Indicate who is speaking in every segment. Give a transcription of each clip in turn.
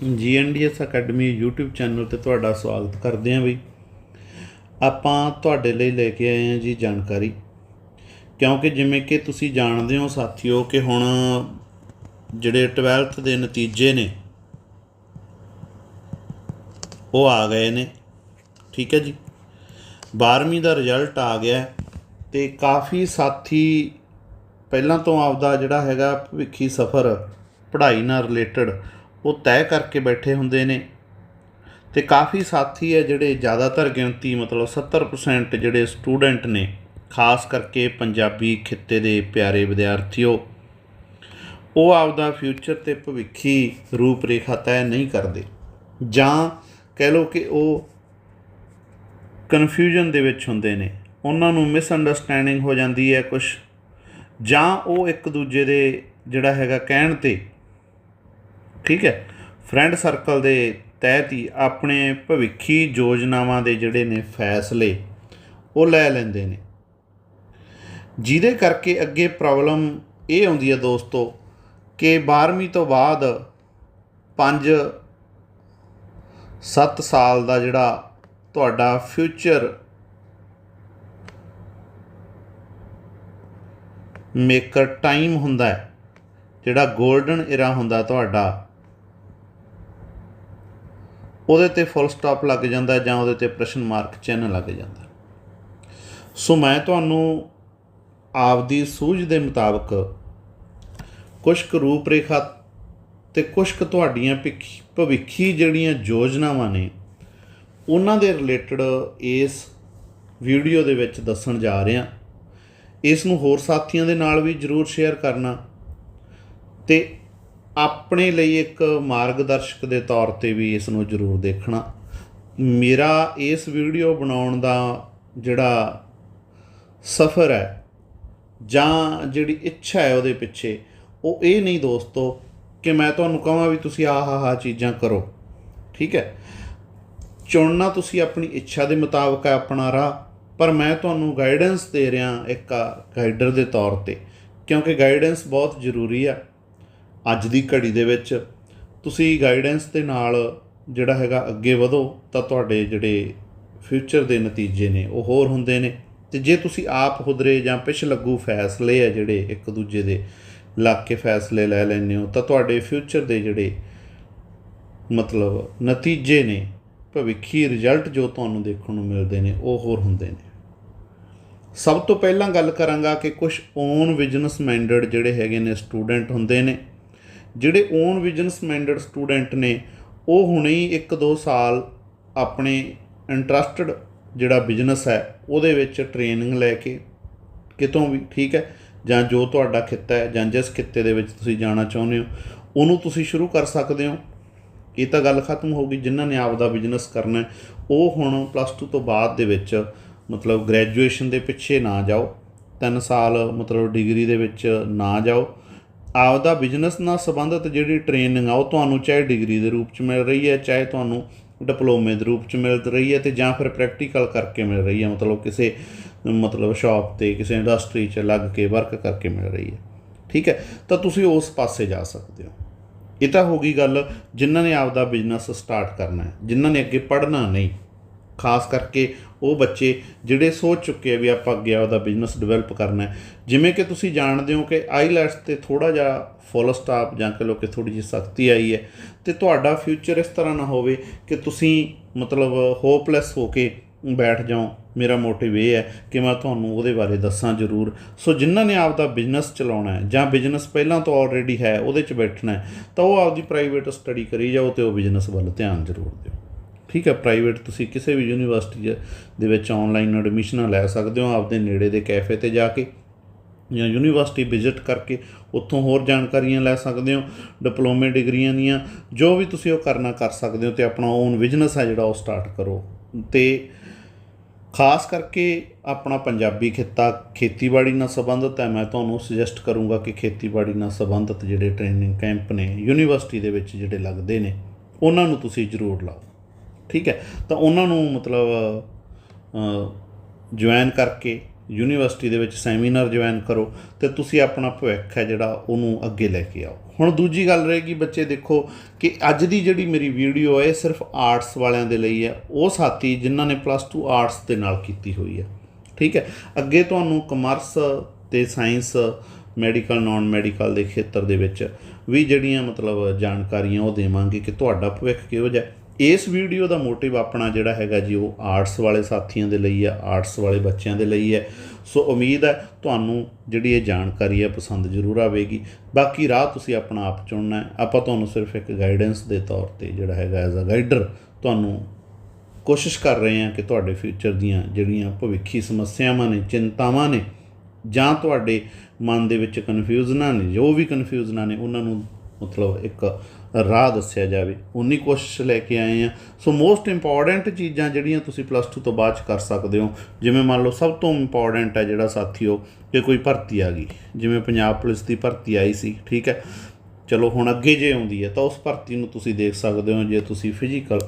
Speaker 1: ਜੀਐਨਡੀਐਸ academy YouTube channel ਤੇ ਤੁਹਾਡਾ ਸਵਾਗਤ ਕਰਦੇ ਹਾਂ ਵੀ ਆਪਾਂ ਤੁਹਾਡੇ ਲਈ ਲੈ ਕੇ ਆਏ ਹਾਂ ਜੀ ਜਾਣਕਾਰੀ। ਕਿਉਂਕਿ ਜਿਵੇਂ ਕਿ ਤੁਸੀਂ ਜਾਣਦੇ ਹੋ ਸਾਥੀਓ ਕਿ ਹੁਣ ਜਿਹੜੇ 12th ਦੇ ਨਤੀਜੇ ਨੇ, ਉਹ ਆ ਗਏ ਨੇ। ਠੀਕ ਹੈ ਜੀ। 12ਵੀਂ ਦਾ ਰਿਜ਼ਲਟ ਆ ਗਿਆ ਹੈ ਤੇ ਕਾਫੀ ਸਾਥੀ ਪਹਿਲਾਂ ਤੋਂ ਆਪਦਾ ਜਿਹੜਾ ਹੈਗਾ ਭਵਿੱਖੀ ਸਫ਼ਰ, ਪੜ੍ਹਾਈ ਨਾਲ ਰਿਲੇਟਡ ਉਹ ਤੈਅ ਕਰਕੇ ਬੈਠੇ ਹੁੰਦੇ ਨੇ। ਤੇ ਕਾਫੀ ਸਾਥੀ ਹੈ ਜਿਹੜੇ ਜ਼ਿਆਦਾਤਰ ਗਿਣਤੀ ਮਤਲਬ 70% ਜਿਹੜੇ ਸਟੂਡੈਂਟ ਨੇ, ਖਾਸ ਕਰਕੇ ਪੰਜਾਬੀ ਖਿੱਤੇ ਦੇ ਪਿਆਰੇ ਵਿਦਿਆਰਥੀਓ, ਉਹ ਆਪਦਾ ਫਿਊਚਰ ਤੇ ਭਵਿੱਖੀ ਰੂਪਰੇਖਾ ਤੈਅ ਨਹੀਂ ਕਰਦੇ। ਜਾਂ ਕਹਿ ਲਓ ਕਿ ਉਹ ਕਨਫਿਊਜ਼ਨ ਦੇ ਵਿੱਚ ਹੁੰਦੇ ਨੇ। ਉਹਨਾਂ ਨੂੰ ਮਿਸਅੰਡਰਸਟੈਂਡਿੰਗ ਹੋ ਜਾਂਦੀ ਹੈ ਕੁਝ ਜਾਂ ਉਹ ਇੱਕ ਦੂਜੇ ਦੇ ਜਿਹੜਾ ਹੈਗਾ ਕਹਿਣ ਤੇ ਠੀਕ ਹੈ? ਫਰੈਂਡ ਸਰਕਲ ਦੇ ਤਹਿਤ ਹੀ ਆਪਣੇ ਭਵਿੱਖੀ ਯੋਜਨਾਵਾਂ ਦੇ ਜਿਹੜੇ ਨੇ ਫੈਸਲੇ, ਉਹ ਲੈ ਲੈਂਦੇ ਨੇ। ਜਿਹਦੇ ਕਰਕੇ ਅੱਗੇ ਪ੍ਰੋਬਲਮ ਇਹ ਆਉਂਦੀ ਹੈ ਦੋਸਤੋ ਕਿ 12ਵੀਂ ਤੋਂ ਬਾਅਦ 5 7 ਸਾਲ ਦਾ ਜਿਹੜਾ ਤੁਹਾਡਾ ਫਿਊਚਰ ਮੇਕਰ ਟਾਈਮ ਹੁੰਦਾ ਹੈ, ਜਿਹੜਾ 골ਡਨ ਇਰਾ ਹੁੰਦਾ ਤੁਹਾਡਾ ਉਹਦੇ ਤੇ ਫੁੱਲ ਸਟਾਪ ਲੱਗ ਜਾਂਦਾ ਜਾਂ ਉਹਦੇ ਤੇ ਪ੍ਰਸ਼ਨ ਮਾਰਕ ਚਿੰਨ੍ਹ ਲੱਗ ਜਾਂਦਾ। ਸੋ ਮੈਂ ਤੁਹਾਨੂੰ ਆਪਦੀ ਸੂਝ ਦੇ ਮੁਤਾਬਕ ਕੁਝ ਕੁ ਰੂਪਰੇਖਾ ਤੇ ਕੁਝ ਕੁ ਤੁਹਾਡੀਆਂ ਭਿੱਖੀ- ਭਵਿੱਖੀ ਜਿਹੜੀਆਂ ਯੋਜਨਾਵਾਂ ਨੇ, ਉਹਨਾਂ ਦੇ ਰਿਲੇਟਡ ਇਸ ਵੀਡੀਓ ਦੇ ਵਿੱਚ ਦੱਸਣ ਜਾ ਰਿਹਾ। ਇਸ ਨੂੰ ਹੋਰ ਸਾਥੀਆਂ ਦੇ ਨਾਲ ਵੀ ਜਰੂਰ ਸ਼ੇਅਰ ਕਰਨਾ ਤੇ ਆਪਣੇ ਲਈ ਇੱਕ ਮਾਰਗਦਰਸ਼ਕ ਦੇ ਤੌਰ ਤੇ ਵੀ ਇਸ ਨੂੰ ਜਰੂਰ ਦੇਖਣਾ। ਮੇਰਾ ਇਸ ਵੀਡੀਓ ਬਣਾਉਣ ਦਾ ਜਿਹੜਾ ਸਫ਼ਰ ਹੈ ਜਾਂ ਜਿਹੜੀ ਇੱਛਾ ਹੈ ਉਹਦੇ ਪਿੱਛੇ, ਉਹ ਇਹ ਨਹੀਂ ਦੋਸਤੋ ਕਿ ਮੈਂ ਤੁਹਾਨੂੰ ਕਹਾਂ ਵੀ ਤੁਸੀਂ ਆਹ ਆਹ ਚੀਜ਼ਾਂ ਕਰੋ। ਠੀਕ ਹੈ? ਚੁਣਨਾ ਤੁਸੀਂ ਆਪਣੀ ਇੱਛਾ ਦੇ ਮੁਤਾਬਕ ਹੈ ਆਪਣਾ ਰਾਹ, ਪਰ ਮੈਂ ਤੁਹਾਨੂੰ ਗਾਈਡੈਂਸ ਦੇ ਰਿਹਾ ਇੱਕ ਗਾਈਡਰ ਦੇ ਤੌਰ ਤੇ, ਕਿਉਂਕਿ ਗਾਈਡੈਂਸ ਬਹੁਤ ਜ਼ਰੂਰੀ ਆ ਅੱਜ ਦੀ ਘੜੀ ਦੇ ਵਿੱਚ ਤੁਸੀਂ ਗਾਈਡੈਂਸ ਦੇ ਨਾਲ ਜਿਹੜਾ ਹੈਗਾ ਅੱਗੇ ਵਧੋ, ਤਾਂ ਤੁਹਾਡੇ ਜਿਹੜੇ ਫਿਊਚਰ ਦੇ ਨਤੀਜੇ ਨੇ, ਉਹ ਹੋਰ ਹੁੰਦੇ ਨੇ। ਤੇ ਜੇ ਤੁਸੀਂ ਆਪ ਹੁਦਰੇ ਜਾਂ ਪਿਛ ਲੱਗੂ ਫੈਸਲੇ ਆ ਜਿਹੜੇ ਇੱਕ ਦੂਜੇ ਦੇ ਲੱਗ ਕੇ ਫੈਸਲੇ ਲੈ ਲੈਂਦੇ ਹੋ, ਤਾਂ ਤੁਹਾਡੇ ਫਿਊਚਰ ਦੇ ਜਿਹੜੇ ਮਤਲਬ ਨਤੀਜੇ ਨੇ, ਭਵਿੱਖੀ ਰਿਜ਼ਲਟ ਜੋ ਤੁਹਾਨੂੰ ਦੇਖਣ ਨੂੰ ਮਿਲਦੇ ਨੇ, ਉਹ ਹੋਰ ਹੁੰਦੇ ਨੇ। ਸਭ ਤੋਂ ਪਹਿਲਾਂ ਗੱਲ ਕਰਾਂਗਾ ਕਿ ਕੁਝ ਓਨ ਬਿਜ਼ਨਸ ਮਾਈਂਡਡ ਜਿਹੜੇ ਹੈਗੇ ਨੇ ਸਟੂਡੈਂਟ ਹੁੰਦੇ ਨੇ ਜਿਹੜੇ ਓਨ ਬਿਜ਼ਨਸ ਮਾਈਂਡਡ ਸਟੂਡੈਂਟ ਨੇ, ਉਹ ਹੁਣੇ ਹੀ 1-2 ਸਾਲ ਆਪਣੇ ਇੰਟਰਸਟਡ ਜਿਹੜਾ ਬਿਜ਼ਨਸ ਹੈ, ਉਹਦੇ ਵਿੱਚ ਟ੍ਰੇਨਿੰਗ ਲੈ ਕੇ ਕਿਤੋਂ ਵੀ, ਠੀਕ ਹੈ? ਜਾਂ ਜੋ ਤੁਹਾਡਾ ਖਿੱਤਾ ਹੈ, ਜਾਂ ਜਿਸ ਖਿੱਤੇ ਦੇ ਵਿੱਚ ਤੁਸੀਂ ਜਾਣਾ ਚਾਹੁੰਦੇ ਹੋ, ਉਹਨੂੰ ਤੁਸੀਂ ਸ਼ੁਰੂ ਕਰ ਸਕਦੇ ਹੋ। ਇਹ ਤਾਂ ਗੱਲ ਖਤਮ ਹੋ ਗਈ, ਜਿਨ੍ਹਾਂ ਨੇ ਆਪ ਦਾ ਬਿਜ਼ਨਸ ਕਰਨਾ ਉਹ ਹੁਣ ਪਲੱਸ 2 ਤੋਂ ਬਾਅਦ ਦੇ ਵਿੱਚ, ਮਤਲਬ ਗ੍ਰੈਜੂਏਸ਼ਨ ਦੇ ਪਿੱਛੇ ਨਾ ਜਾਓ। 3 ਸਾਲ ਮਤਲਬ ਡਿਗਰੀ ਦੇ ਵਿੱਚ ਨਾ ਜਾਓ। ਆਪਦਾ ਬਿਜ਼ਨਸ ਨਾਲ ਸੰਬੰਧਿਤ ਜਿਹੜੀ ਟ੍ਰੇਨਿੰਗ ਆ, ਉਹ ਤੁਹਾਨੂੰ ਚਾਹੇ ਡਿਗਰੀ ਦੇ ਰੂਪ 'ਚ ਮਿਲ ਰਹੀ ਹੈ, ਚਾਹੇ ਤੁਹਾਨੂੰ ਡਿਪਲੋਮੇ ਦੇ ਰੂਪ 'ਚ ਮਿਲ ਰਹੀ ਹੈ ਤੇ ਜਾਂ ਫਿਰ ਪ੍ਰੈਕਟੀਕਲ ਕਰਕੇ ਮਿਲ ਰਹੀ ਹੈ, ਮਤਲਬ ਕਿਸੇ, ਮਤਲਬ ਸ਼ਾਪ ਤੇ, ਕਿਸੇ ਇੰਡਸਟਰੀ 'ਚ ਲੱਗ ਕੇ ਵਰਕ ਕਰਕੇ ਮਿਲ ਰਹੀ ਹੈ। ਠੀਕ ਹੈ? ਤਾਂ ਤੁਸੀਂ ਉਸ ਪਾਸੇ ਜਾ ਸਕਦੇ ਹੋ। ਇਹ ਤਾਂ ਹੋ ਗਈ ਗੱਲ ਜਿਨ੍ਹਾਂ ਨੇ ਆਪਦਾ ਬਿਜ਼ਨਸ ਸਟਾਰਟ ਕਰਨਾ ਹੈ, ਜਿਨ੍ਹਾਂ ਨੇ ਅੱਗੇ ਪੜ੍ਹਨਾ ਨਹੀਂ। ਖਾਸ ਕਰਕੇ ਉਹ ਬੱਚੇ ਜਿਹੜੇ ਸੋਚ ਚੁੱਕੇ ਆ ਵੀ ਆਪਾਂ ਅੱਗੇ ਉਹਦਾ ਬਿਜ਼ਨਸ ਡਿਵੈਲਪ ਕਰਨਾ ਹੈ। ਜਿਵੇਂ ਕਿ ਤੁਸੀਂ ਜਾਣਦੇ ਹੋ ਕਿ ਆਈਲੈਟਸ ਤੇ ਥੋੜਾ ਜਿਹਾ ਫੁੱਲ ਸਟਾਪ ਜਾਂ ਕਿ ਲੋ ਕਿ ਥੋੜੀ ਜਿਹੀ ਸਖਤੀ ਆਈ ਹੈ ਤੇ ਤੁਹਾਡਾ ਫਿਊਚਰ ਇਸ ਤਰ੍ਹਾਂ ਨਾ ਹੋਵੇ ਕਿ ਤੁਸੀਂ ਮਤਲਬ ਹੋਪਲੈਸ ਹੋ ਕੇ ਬੈਠ ਜਾਓ, ਮੇਰਾ ਮੋਟਿਵ ਇਹ ਹੈ ਕਿ ਮੈਂ ਤੁਹਾਨੂੰ ਉਹਦੇ ਬਾਰੇ ਦੱਸਾਂ ਜ਼ਰੂਰ। ਸੋ ਜਿਨ੍ਹਾਂ ਨੇ ਆਪਦਾ ਬਿਜ਼ਨਸ ਚਲਾਉਣਾ ਹੈ ਜਾਂ ਬਿਜ਼ਨਸ ਪਹਿਲਾਂ ਤੋਂ ਆਲਰੇਡੀ ਹੈ, ਉਹਦੇ 'ਚ ਬੈਠਣਾ ਹੈ, ਤਾਂ ਉਹ ਆਪਦੀ ਪ੍ਰਾਈਵੇਟ ਸਟੱਡੀ ਕਰੀ ਜਾਓ ਤੇ ਉਹ ਬਿਜ਼ਨਸ ਵੱਲ ਧਿਆਨ ਜ਼ਰੂਰ ਦਿਓ। ਠੀਕ ਹੈ ਪ੍ਰਾਈਵੇਟ ਤੁਸੀਂ ਕਿਸੇ ਵੀ ਯੂਨੀਵਰਸਿਟੀ ਦੇ ਵਿੱਚ ਆਨਲਾਈਨ ਐਡਮਿਸ਼ਨਾਂ ਲੈ ਸਕਦੇ ਹੋ ਆਪਦੇ ਨੇੜੇ ਦੇ ਕੈਫੇ ਤੇ ਜਾ ਕੇ ਜਾਂ ਯੂਨੀਵਰਸਿਟੀ ਵਿਜ਼ਿਟ ਕਰਕੇ ਉੱਥੋਂ ਹੋਰ ਜਾਣਕਾਰੀਆਂ ਲੈ ਸਕਦੇ ਹੋ ਡਿਪਲੋਮੇ ਡਿਗਰੀਆਂ ਦੀਆਂ, ਜੋ ਵੀ ਤੁਸੀਂ ਉਹ ਕਰਨਾ ਕਰ ਸਕਦੇ ਹੋ ਤੇ ਆਪਣਾ ਓਨ ਬਿਜ਼ਨਸ ਹੈ ਜਿਹੜਾ ਉਹ ਸਟਾਰਟ ਕਰੋ। ਤੇ ਖਾਸ ਕਰਕੇ ਆਪਣਾ ਪੰਜਾਬੀ ਖਿੱਤਾ ਖੇਤੀਬਾੜੀ ਨਾਲ ਸੰਬੰਧਿਤ ਹੈ, ਮੈਂ ਤੁਹਾਨੂੰ ਸੁਜੈਸਟ ਕਰੂੰਗਾ ਕਿ ਖੇਤੀਬਾੜੀ ਨਾਲ ਸੰਬੰਧਿਤ ਜਿਹੜੇ ਟ੍ਰੇਨਿੰਗ ਕੈਂਪ ਨੇ ਯੂਨੀਵਰਸਿਟੀ ਦੇ ਵਿੱਚ ਜਿਹੜੇ ਲੱਗਦੇ ਨੇ, ਉਹਨਾਂ ਨੂੰ ਤੁਸੀਂ ਜ਼ਰੂਰ ਲਾਓ। ਠੀਕ ਹੈ? ਤਾਂ ਉਹਨਾਂ ਨੂੰ ਮਤਲਬ ਜੁਆਇਨ ਕਰਕੇ ਯੂਨੀਵਰਸਿਟੀ ਦੇ ਵਿੱਚ ਸੈਮੀਨਾਰ ਜੁਆਇਨ ਕਰੋ ਤੇ ਤੁਸੀਂ ਆਪਣਾ ਭਵਿੱਖ ਹੈ ਜਿਹੜਾ ਉਹਨੂੰ ਅੱਗੇ ਲੈ ਕੇ ਆਓ। ਹੁਣ ਦੂਜੀ ਗੱਲ ਰਹੇਗੀ ਬੱਚੇ ਦੇਖੋ ਕਿ ਅੱਜ ਦੀ ਜਿਹੜੀ ਮੇਰੀ ਵੀਡੀਓ ਹੈ, ਇਹ ਸਿਰਫ ਆਰਟਸ ਵਾਲਿਆਂ ਦੇ ਲਈ ਹੈ। ਉਹ ਸਾਥੀ ਜਿਨ੍ਹਾਂ ਨੇ ਪਲੱਸ 2 ਆਰਟਸ ਦੇ ਨਾਲ ਕੀਤੀ ਹੋਈ ਹੈ। ਠੀਕ ਹੈ? ਅੱਗੇ ਤੁਹਾਨੂੰ ਕਮਰਸ ਤੇ ਸਾਇੰਸ ਮੈਡੀਕਲ ਨਾਨ ਮੈਡੀਕਲ ਦੇ ਖੇਤਰ ਦੇ ਵਿੱਚ ਵੀ ਜਿਹੜੀਆਂ ਮਤਲਬ ਜਾਣਕਾਰੀਆਂ ਉਹ ਦੇਵਾਂਗੇ ਕਿ ਤੁਹਾਡਾ ਭਵਿੱਖ ਕਿਹੋ ਜਿਹਾ ਇਸ ਵੀਡੀਓ ਦਾ ਮੋਟਿਵ ਆਪਣਾ ਜਿਹੜਾ ਹੈਗਾ ਜੀ, ਉਹ ਆਰਟਸ ਵਾਲੇ ਸਾਥੀਆਂ ਦੇ ਲਈ ਹੈ, ਆਰਟਸ ਵਾਲੇ ਬੱਚਿਆਂ ਦੇ ਲਈ ਹੈ। ਸੋ ਉਮੀਦ ਹੈ ਤੁਹਾਨੂੰ ਜਿਹੜੀ ਇਹ ਜਾਣਕਾਰੀ ਹੈ, ਪਸੰਦ ਜ਼ਰੂਰ ਆਵੇਗੀ। ਬਾਕੀ ਰਾਹ ਤੁਸੀਂ ਆਪਣਾ ਆਪ ਚੁਣਨਾ ਹੈ। ਆਪਾਂ ਤੁਹਾਨੂੰ ਸਿਰਫ ਇੱਕ ਗਾਈਡੈਂਸ ਦੇ ਤੌਰ ਤੇ ਜਿਹੜਾ ਹੈਗਾ ਐਜ਼ ਅ ਗਾਈਡਰ ਤੁਹਾਨੂੰ ਕੋਸ਼ਿਸ਼ ਕਰ ਰਹੇ ਹਾਂ ਕਿ ਤੁਹਾਡੇ ਫਿਊਚਰ ਦੀਆਂ ਜਿਹੜੀਆਂ ਭਵਿੱਖੀ ਸਮੱਸਿਆਵਾਂ ਨੇ, ਚਿੰਤਾਵਾਂ ਨੇ, ਜਾਂ ਤੁਹਾਡੇ ਮਨ ਦੇ ਵਿੱਚ ਕਨਫਿਊਜ਼ਨਾਂ ਨੇ, ਜੋ ਵੀ ਕਨਫਿਊਜ਼ਨਾਂ ਨੇ, ਉਹਨਾਂ ਨੂੰ ਮਤਲਬ ਇੱਕ ਰਾਹ ਦੱਸਿਆ ਜਾਵੇ, ਉਨੀ ਕੋਸ਼ਿਸ਼ ਲੈ ਕੇ ਆਏ ਆ ਸੋ ਮੋਸਟ ਇੰਪੋਰਟੈਂਟ ਚੀਜ਼ਾਂ ਜਿਹੜੀਆਂ ਤੁਸੀਂ ਪਲੱਸ 2 ਤੋਂ ਬਾਅਦ ਚ ਕਰ ਸਕਦੇ ਹੋ, ਜਿਵੇਂ ਮੰਨ ਲਓ ਸਭ ਤੋਂ ਇੰਪੋਰਟੈਂਟ ਹੈ ਜਿਹੜਾ ਸਾਥੀਓ ਕਿ ਕੋਈ ਭਰਤੀ ਆ ਗਈ। ਜਿਵੇਂ ਪੰਜਾਬ ਪੁਲਿਸ ਦੀ ਭਰਤੀ ਆਈ ਸੀ, ਠੀਕ ਹੈ। ਚਲੋ, ਹੁਣ ਅੱਗੇ ਜੇ ਆਉਂਦੀ ਹੈ, ਤਾਂ ਉਸ ਭਰਤੀ ਨੂੰ ਤੁਸੀਂ ਦੇਖ ਸਕਦੇ ਹੋ, ਜੇ ਤੁਸੀਂ ਫਿਜ਼ੀਕਲ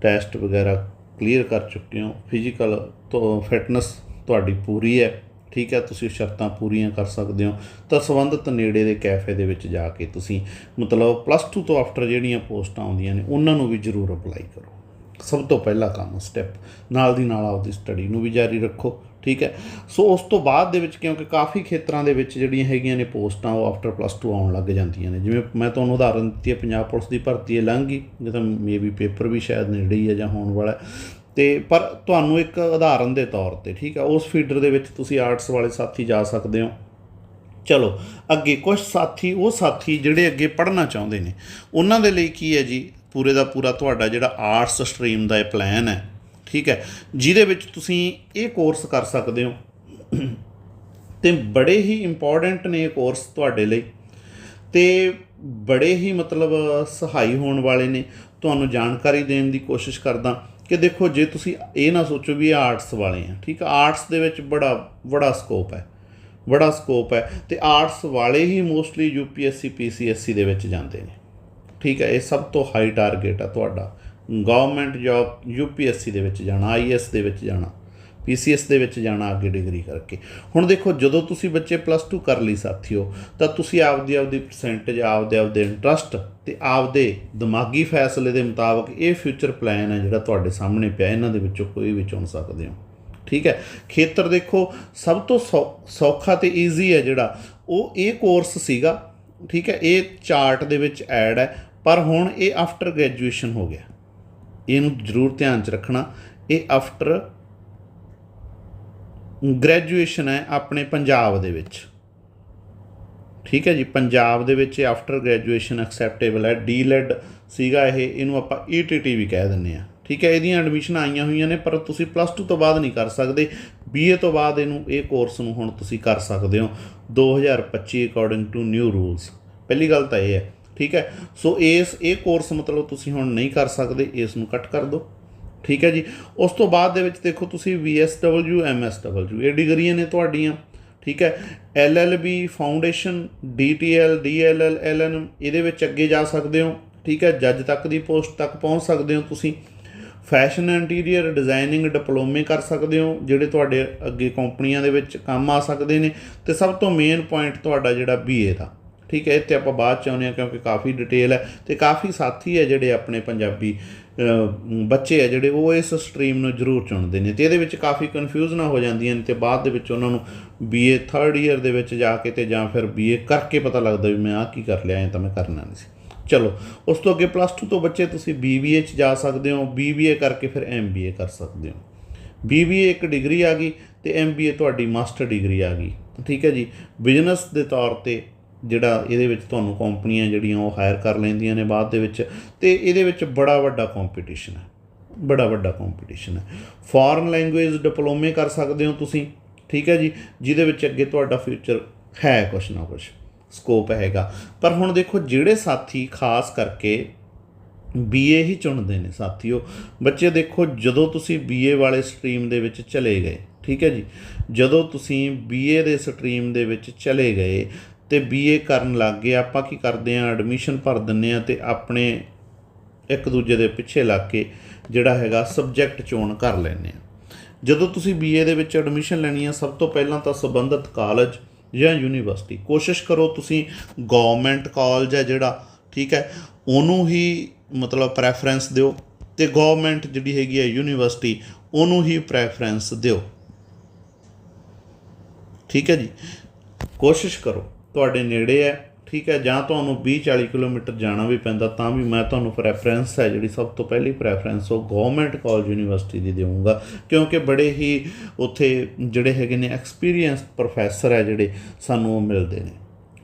Speaker 1: ਟੈਸਟ ਵਗੈਰਾ ਕਲੀਅਰ ਕਰ ਚੁੱਕੇ ਹੋ। ਫਿਜ਼ੀਕਲ ਤੋਂ ਫਿਟਨੈਸ ਤੁਹਾਡੀ ਪੂਰੀ ਹੈ। ਠੀਕ ਹੈ, ਤੁਸੀਂ ਸ਼ਰਤਾਂ ਪੂਰੀਆਂ ਕਰ ਸਕਦੇ ਹੋ। ਤਾਂ ਸੰਬੰਧਿਤ ਨੇੜੇ ਦੇ ਕੈਫੇ ਦੇ ਵਿੱਚ ਜਾ ਕੇ ਤੁਸੀਂ ਮਤਲਬ ਪਲੱਸ 2 ਤੋਂ ਆਫਟਰ ਜਿਹੜੀਆਂ ਪੋਸਟਾਂ ਆਉਂਦੀਆਂ ਨੇ, ਉਹਨਾਂ ਨੂੰ ਵੀ ਜ਼ਰੂਰ ਅਪਲਾਈ ਕਰੋ। ਸਭ ਤੋਂ ਪਹਿਲਾ ਕੰਮ ਸਟੈਪ ਨਾਲ ਦੀ ਨਾਲ ਆਪਦੀ ਸਟੱਡੀ ਨੂੰ ਵੀ ਜਾਰੀ ਰੱਖੋ, ਠੀਕ ਹੈ। ਸੋ ਉਸ ਤੋਂ ਬਾਅਦ ਦੇ ਵਿੱਚ ਕਿਉਂਕਿ ਕਾਫੀ ਖੇਤਰਾਂ ਦੇ ਵਿੱਚ ਜਿਹੜੀਆਂ ਹੈਗੀਆਂ ਨੇ ਪੋਸਟਾਂ, ਉਹ ਆਫਟਰ ਪਲੱਸ 2 ਆਉਣ ਲੱਗ ਜਾਂਦੀਆਂ ਨੇ। ਜਿਵੇਂ ਮੈਂ ਤੁਹਾਨੂੰ ਉਦਾਹਰਨ ਦਿੱਤੀ ਹੈ, ਪੰਜਾਬ ਪੁਲਿਸ ਦੀ ਭਰਤੀ ਹੈ ਲੰਘ ਗਈ ਜਿਹਦਾ ਮੇਬੀ ਪੇਪਰ ਵੀ ਸ਼ਾਇਦ ਨੇੜੇ ਹੀ ਹੈ ਜਾਂ ਹੋਣ ਵਾਲਾ ਤੇ ਪਰ ਤੁਹਾਨੂੰ ਇੱਕ ਉਦਾਹਰਨ ਦੇ ਤੌਰ ਤੇ, ਠੀਕ ਹੈ ਉਸ ਫੀਡਰ ਦੇ ਵਿੱਚ ਤੁਸੀਂ ਆਰਟਸ ਵਾਲੇ ਸਾਥੀ ਜਾ ਸਕਦੇ ਹੋ। ਚਲੋ, ਅੱਗੇ ਕੁਝ ਸਾਥੀ, ਉਹ ਸਾਥੀ ਜਿਹੜੇ ਅੱਗੇ ਪੜ੍ਹਨਾ ਚਾਹੁੰਦੇ ਨੇ, ਉਹਨਾਂ ਦੇ ਲਈ ਕੀ ਹੈ ਜੀ? ਪੂਰੇ ਦਾ ਪੂਰਾ ਤੁਹਾਡਾ ਜਿਹੜਾ ਆਰਟਸ ਸਟਰੀਮ ਦਾ ਇਹ ਪਲਾਨ ਹੈ, ਠੀਕ ਹੈ, ਜਿਹਦੇ ਵਿੱਚ ਤੁਸੀਂ ਇਹ ਕੋਰਸ ਕਰ ਸਕਦੇ ਹੋ। ਤੇ ਬੜੇ ਹੀ ਇੰਪੋਰਟੈਂਟ ਨੇ ਇਹ ਕੋਰਸ ਤੁਹਾਡੇ ਲਈ। ਤੇ ਬੜੇ ਹੀ ਮਤਲਬ ਸਹਾਈ ਹੋਣ ਵਾਲੇ ਨੇ। ਤੁਹਾਨੂੰ ਜਾਣਕਾਰੀ ਦੇਣ ਦੀ ਕੋਸ਼ਿਸ਼ ਕਰਦਾ। ਕਿ ਦੇਖੋ, ਜੇ ਤੁਸੀਂ ਇਹ ਨਾ ਸੋਚੋ ਵੀ ਇਹ ਆਰਟਸ ਵਾਲੇ ਆ, ਠੀਕ ਆ? ਆਰਟਸ ਦੇ ਵਿੱਚ ਬੜਾ ਬੜਾ ਸਕੋਪ ਹੈ ਬੜਾ ਸਕੋਪ ਹੈ ਤੇ ਆਰਟਸ ਵਾਲੇ ਹੀ ਮੋਸਟਲੀ ਯੂਪੀਐਸਸੀ ਪੀਸੀਐਸਸੀ ਦੇ ਵਿੱਚ ਜਾਂਦੇ ਨੇ, ਠੀਕ ਹੈ ਇਹ ਸਭ ਤੋਂ ਹਾਈ ਟਾਰਗੇਟ ਆ ਤੁਹਾਡਾ। ਗਵਰਨਮੈਂਟ ਜੌਬ ਯੂਪੀਐਸਸੀ ਦੇ ਵਿੱਚ ਜਾਣਾ ਆਈਐਸ ਦੇ ਵਿੱਚ ਜਾਣਾ। ਪੀਸੀਐਸ ਦੇ ਵਿੱਚ ਜਾਣਾ ਅੱਗੇ ਡਿਗਰੀ ਕਰਕੇ। ਹੁਣ ਦੇਖੋ, ਜਦੋਂ ਤੁਸੀਂ ਬੱਚੇ ਪਲੱਸ 2 ਕਰ ਲਈ ਸਾਥੀਓ, ਤਾਂ ਤੁਸੀਂ ਆਪਦੀ ਆਪਦੀ ਪਰਸੈਂਟੇਜ ਆਪਦੇ ਆਪਦੇ ਇੰਟਰਸਟ ਤੇ ਆਪਦੇ ਦਿਮਾਗੀ ਫੈਸਲੇ ਦੇ ਮੁਤਾਬਕ ਇਹ ਫਿਊਚਰ ਪਲਾਨ ਹੈ ਜਿਹੜਾ ਤੁਹਾਡੇ ਸਾਹਮਣੇ ਪਿਆ, ਇਹਨਾਂ ਦੇ ਵਿੱਚੋਂ ਕੋਈ ਵੀ ਚੁਣ ਸਕਦੇ ਹੋ। ਠੀਕ ਹੈ? ਖੇਤਰ ਦੇਖੋ, ਸਭ ਤੋਂ ਸੌ- ਸੌਖਾ ਤੇ ਈਜ਼ੀ ਹੈ ਜਿਹੜਾ, ਉਹ ਇਹ ਕੋਰਸ ਸੀਗਾ। ਠੀਕ ਹੈ? ਇਹ ਚਾਰਟ ਦੇ ਵਿੱਚ ਐਡ ਹੈ, ਪਰ ਹੁਣ ਇਹ ਆਫਟਰ ਗ੍ਰੈਜੂਏਸ਼ਨ ਹੋ ਗਿਆ। ਇਹਨੂੰ ਜ਼ਰੂਰ ਧਿਆਨ 'ਚ ਰੱਖਣਾ। ਇਹ ਆਫਟਰ ਗ੍ਰੈਜੂਏਸ਼ਨ ਹੈ ਆਪਣੇ ਪੰਜਾਬ ਦੇ ਵਿੱਚ। ਠੀਕ ਹੈ ਜੀ, ਪੰਜਾਬ ਦੇ ਵਿੱਚ ਆਫਟਰ ਗ੍ਰੈਜੂਏਸ਼ਨ ਐਕਸੈਪਟੇਬਲ ਹੈ ਡੀਲੈਡ ਸੀਗਾ ਇਹ, ਇਹਨੂੰ ਆਪਾਂ ਈਟੀਟੀ ਵੀ ਕਹਿ ਦਿੰਦੇ ਆ ਠੀਕ ਹੈ, ਇਹਦੀਆਂ ਐਡਮਿਸ਼ਨਾਂ ਆਈਆਂ ਹੋਈਆਂ ਨੇ, ਪਰ ਤੁਸੀਂ ਪਲੱਸ 2 ਤੋਂ ਬਾਅਦ ਨਹੀਂ ਕਰ ਸਕਦੇ। ਬੀਏ ਤੋਂ ਬਾਅਦ ਇਹਨੂੰ, ਇਹ ਕੋਰਸ ਨੂੰ ਹੁਣ ਤੁਸੀਂ ਕਰ ਸਕਦੇ ਹੋ 2025 ਅਕੋਰਡਿੰਗ ਟੂ ਨਿਊ ਰੂਲਸ ਪਹਿਲੀ ਗੱਲ ਤਾਂ ਇਹ ਹੈ, ਠੀਕ ਹੈ। ਸੋ ਇਸ, ਇਹ ਕੋਰਸ ਮਤਲਬ ਤੁਸੀਂ ਹੁਣ ਨਹੀਂ ਕਰ ਸਕਦੇ, ਇਸ ਨੂੰ ਕੱਟ ਕਰ ਦਿਓ। ਠੀਕ ਹੈ ਜੀ? ਉਸ ਤੋਂ ਬਾਅਦ ਦੇ ਵਿੱਚ ਦੇਖੋ ਤੁਸੀਂ VSW MSW ਇਹ ਡਿਗਰੀਆਂ ਨੇ ਤੁਹਾਡੀਆਂ, ਠੀਕ ਹੈ? LLB foundation DTL DLL LN ਇਹਦੇ ਵਿੱਚ ਅੱਗੇ ਜਾ ਸਕਦੇ ਹੋ, ਠੀਕ ਹੈ? ਜੱਜ ਤੱਕ ਦੀ ਪੋਸਟ ਤੱਕ ਪਹੁੰਚ ਸਕਦੇ ਹੋ ਤੁਸੀਂ। ਫੈਸ਼ਨ ਇੰਟੀਰੀਅਰ ਡਿਜ਼ਾਈਨਿੰਗ ਡਿਪਲੋਮੇ ਕਰ ਸਕਦੇ ਹੋ, ਜਿਹੜੇ ਤੁਹਾਡੇ ਅੱਗੇ ਕੰਪਨੀਆਂ ਦੇ ਵਿੱਚ ਕੰਮ ਆ ਸਕਦੇ ਨੇ। ਤੇ ਸਭ ਤੋਂ ਮੇਨ ਪੁਆਇੰਟ ਤੁਹਾਡਾ ਜਿਹੜਾ BA ਦਾ, ਠੀਕ ਹੈ? ਇਹ 'ਤੇ ਆਪਾਂ ਬਾਅਦ ਚ ਆਉਂਦੇ ਹਾਂ ਕਿਉਂਕਿ ਕਾਫੀ ਡਿਟੇਲ ਹੈ ਤੇ ਕਾਫੀ ਸਾਥੀ ਹੈ ਜਿਹੜੇ ਆਪਣੇ ਪੰਜਾਬੀ ਬੱਚੇ ਆ ਜਿਹੜੇ, ਉਹ ਇਸ ਸਟਰੀਮ ਨੂੰ ਜ਼ਰੂਰ ਚੁਣਦੇ ਨੇ। ਤੇ ਇਹਦੇ ਵਿੱਚ ਕਾਫੀ ਕਨਫਿਊਜ਼ਨਾਂ ਹੋ ਜਾਂਦੀਆਂ ਨੇ ਤੇ ਬਾਅਦ ਦੇ ਵਿੱਚ ਉਹਨਾਂ ਨੂੰ ਬੀਏ 3rd ਇਅਰ ਦੇ ਵਿੱਚ ਜਾ ਕੇ ਤੇ ਜਾਂ ਫਿਰ ਬੀਏ ਕਰਕੇ ਪਤਾ ਲੱਗਦਾ ਵੀ ਮੈਂ ਆਹ ਕੀ ਕਰ ਲਿਆ ਐ ਤਾਂ ਮੈਂ ਕਰਨਾ ਨਹੀਂ ਸੀ। ਚਲੋ, ਉਸ ਤੋਂ ਅੱਗੇ ਪਲੱਸ 2 ਤੋਂ ਬੱਚੇ ਤੁਸੀਂ BBA ਚ ਜਾ ਸਕਦੇ ਹੋ। BBA ਕਰਕੇ ਫਿਰ MBA ਕਰ ਸਕਦੇ ਹੋ। BBA ਇੱਕ ਡਿਗਰੀ ਆ ਗਈ ਤੇ MBA ਤੁਹਾਡੀ ਮਾਸਟਰ ਡਿਗਰੀ ਆ ਗਈ। ਠੀਕ ਹੈ ਜੀ? ਬਿਜ਼ਨਸ ਦੇ ਤੌਰ ਤੇ ਜਿਹੜਾ ਇਹਦੇ ਵਿੱਚ ਤੁਹਾਨੂੰ ਕੰਪਨੀਆਂ ਜਿਹੜੀਆਂ ਉਹ ਹਾਇਰ ਕਰ ਲੈਂਦੀਆਂ ਨੇ ਬਾਅਦ ਦੇ ਵਿੱਚ। ਤੇ ਇਹਦੇ ਵਿੱਚ ਬੜਾ ਵੱਡਾ ਕੰਪੀਟੀਸ਼ਨ ਹੈ। ਬੜਾ ਵੱਡਾ ਕੰਪੀਟੀਸ਼ਨ ਹੈ। ਫੋਰਨ ਲੈਂਗੁਏਜ ਡਿਪਲੋਮੇ ਕਰ ਸਕਦੇ ਹੋ ਤੁਸੀਂ, ਠੀਕ ਹੈ ਜੀ? ਜਿਹਦੇ ਵਿੱਚ ਅੱਗੇ ਤੁਹਾਡਾ ਫਿਊਚਰ ਹੈ ਕੁਛ ਨਾ ਕੁਛ ਸਕੋਪ ਹੈਗਾ। ਪਰ ਹੁਣ ਦੇਖੋ, ਜਿਹੜੇ ਸਾਥੀ ਖਾਸ ਕਰਕੇ ਬੀਏ ਹੀ ਚੁਣਦੇ ਨੇ ਸਾਥੀਓ, ਬੱਚੇ ਦੇਖੋ, ਜਦੋਂ ਤੁਸੀਂ ਬੀਏ ਵਾਲੇ ਸਟਰੀਮ ਦੇ ਵਿੱਚ ਚਲੇ ਗਏ, ਠੀਕ ਹੈ ਜੀ? ਜਦੋਂ ਤੁਸੀਂ ਬੀਏ ਦੇ ਸਟਰੀਮ ਦੇ ਵਿੱਚ ਚਲੇ ਗਏ ਤੇ ਬੀਏ ਕਰਨ ਲੱਗ ਗਏ। ਆਪਾਂ ਕੀ ਕਰਦੇ ਆਂ ਐਡਮਿਸ਼ਨ ਭਰ ਦਿੰਨੇ ਆ ਤੇ ਆਪਣੇ ਇੱਕ ਦੂਜੇ ਦੇ ਪਿੱਛੇ ਲੱਗ ਕੇ ਜਿਹੜਾ ਹੈਗਾ ਸਬਜੈਕਟ ਚੋਣ ਕਰ ਲੈਂਦੇ ਆ ਜਦੋਂ ਤੁਸੀਂ ਬੀਏ ਦੇ ਵਿੱਚ ਐਡਮਿਸ਼ਨ ਲੈਣੀ ਹੈ ਸਭ ਤੋਂ ਪਹਿਲਾਂ ਤਾਂ ਸੰਬੰਧਿਤ ਕਾਲਜ ਜਾਂ ਯੂਨੀਵਰਸਿਟੀ ਕੋਸ਼ਿਸ਼ ਕਰੋ ਤੁਸੀਂ ਗਵਰਨਮੈਂਟ ਕਾਲਜ ਹੈ ਜਿਹੜਾ, ਠੀਕ ਹੈ, ਉਹਨੂੰ ਹੀ ਮਤਲਬ ਪ੍ਰੈਫਰੈਂਸ ਦਿਓ ਤੇ ਗਵਰਨਮੈਂਟ ਜਿਹੜੀ ਹੈਗੀ ਹੈ ਯੂਨੀਵਰਸਿਟੀ ਉਹਨੂੰ ਹੀ ਪ੍ਰੈਫਰੈਂਸ ਦਿਓ। ਠੀਕ ਹੈ ਜੀ? ਕੋਸ਼ਿਸ਼ ਕਰੋ। ਤੁਹਾਡੇ ਨੇੜੇ ਹੈ, ਠੀਕ ਹੈ, ਜਾਂ ਤੁਹਾਨੂੰ 20 40 ਕਿਲੋਮੀਟਰ ਜਾਣਾ ਵੀ ਪੈਂਦਾ, ਤਾਂ ਵੀ ਮੈਂ ਤੁਹਾਨੂੰ ਪ੍ਰੈਫਰੈਂਸ ਹੈ ਜਿਹੜੀ ਸਭ ਤੋਂ ਪਹਿਲੀ ਪ੍ਰੈਫਰੈਂਸ ਉਹ ਗਵਰਨਮੈਂਟ ਕਾਲਜ ਯੂਨੀਵਰਸਿਟੀ ਦੀ ਦੇਵਾਂਗਾ। ਕਿਉਂਕਿ ਬੜੇ ਹੀ ਉੱਥੇ ਜਿਹੜੇ ਹੈਗੇ ਨੇ ਐਕਸਪੀਰੀਅੰਸ ਪ੍ਰੋਫੈਸਰ ਹੈ ਜਿਹੜੇ ਸਾਨੂੰ ਉਹ ਮਿਲਦੇ ਨੇ।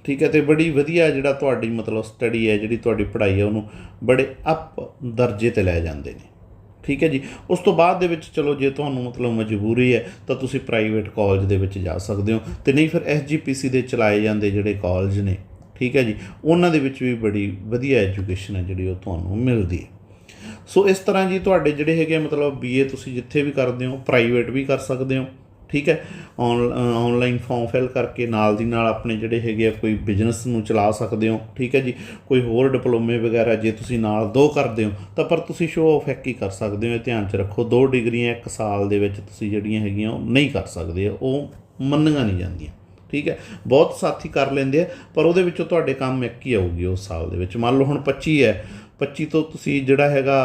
Speaker 1: ਠੀਕ ਹੈ, ਤੇ ਬੜੀ ਵਧੀਆ ਜਿਹੜਾ ਤੁਹਾਡੀ ਮਤਲਬ ਸਟੱਡੀ ਹੈ, ਜਿਹੜੀ ਤੁਹਾਡੀ ਪੜ੍ਹਾਈ ਹੈ, ਉਹਨੂੰ ਬੜੇ ਅਪ ਦਰਜੇ ਤੇ ਲੈ ਜਾਂਦੇ ਨੇ। ਠੀਕ ਹੈ ਜੀ। ਉਸ ਤੋਂ ਬਾਅਦ ਦੇ ਵਿੱਚ ਚਲੋ ਜੇ ਤੁਹਾਨੂੰ ਮਤਲਬ ਮਜਬੂਰੀ ਹੈ, ਤਾਂ ਤੁਸੀਂ ਪ੍ਰਾਈਵੇਟ ਕਾਲਜ ਦੇ ਵਿੱਚ ਜਾ ਸਕਦੇ ਹੋ ਤੇ ਨਹੀਂ ਫਿਰ ਐਸਜੀਪੀਸੀ ਦੇ ਚਲਾਏ ਜਾਂਦੇ ਜਿਹੜੇ ਕਾਲਜ ਨੇ, ਠੀਕ ਹੈ ਜੀ। ਉਹਨਾਂ ਦੇ ਵਿੱਚ ਵੀ ਬੜੀ ਵਧੀਆ ਐਜੂਕੇਸ਼ਨ ਹੈ ਜਿਹੜੀ ਉਹ ਤੁਹਾਨੂੰ ਮਿਲਦੀ ਹੈ। ਸੋ ਇਸ ਤਰ੍ਹਾਂ ਜੀ ਤੁਹਾਡੇ ਜਿਹੜੇ ਹੈਗੇ ਆ ਮਤਲਬ ਬੀਏ ਤੁਸੀਂ ਜਿੱਥੇ ਵੀ ਕਰਦੇ ਹੋ ਪ੍ਰਾਈਵੇਟ ਵੀ ਕਰ ਸਕਦੇ ਹੋ। ਠੀਕ ਹੈ? ਆਨਲਾਈਨ ਫਾਰਮ ਫਿਲ ਕਰਕੇ ਨਾਲ ਦੀ ਨਾਲ ਆਪਣੇ ਜਿਹੜੇ ਹੈਗੇ ਆ ਕੋਈ ਬਿਜ਼ਨਸ ਨੂੰ ਚਲਾ ਸਕਦੇ ਹੋ, ਠੀਕ ਹੈ ਜੀ? ਕੋਈ ਹੋਰ ਡਿਪਲੋਮੇ ਵਗੈਰਾ ਜੇ ਤੁਸੀਂ ਨਾਲ ਦੋ ਕਰਦੇ ਹੋ, ਤਾਂ ਪਰ ਤੁਸੀਂ ਸ਼ੋਅ ਆਫ ਇੱਕ ਹੀ ਕਰ ਸਕਦੇ ਹੋ, ਇਹ ਧਿਆਨ 'ਚ ਰੱਖੋ। ਦੋ ਡਿਗਰੀਆਂ ਇੱਕ ਸਾਲ ਦੇ ਵਿੱਚ ਤੁਸੀਂ ਜਿਹੜੀਆਂ ਹੈਗੀਆਂ ਉਹ ਨਹੀਂ ਕਰ ਸਕਦੇ, ਉਹ ਮੰਨੀਆਂ ਨਹੀਂ ਜਾਂਦੀਆਂ, ਠੀਕ ਹੈ? ਬਹੁਤ ਸਾਥੀ ਕਰ ਲੈਂਦੇ ਆ, ਪਰ ਉਹਦੇ ਵਿੱਚੋਂ ਤੁਹਾਡੇ ਕੰਮ ਇੱਕ ਹੀ ਆਊਗੀ ਉਸ ਸਾਲ ਦੇ ਵਿੱਚ। ਮੰਨ ਲਓ ਹੁਣ 25 ਹੈ 25 ਤੋਂ ਤੁਸੀਂ ਜਿਹੜਾ ਹੈਗਾ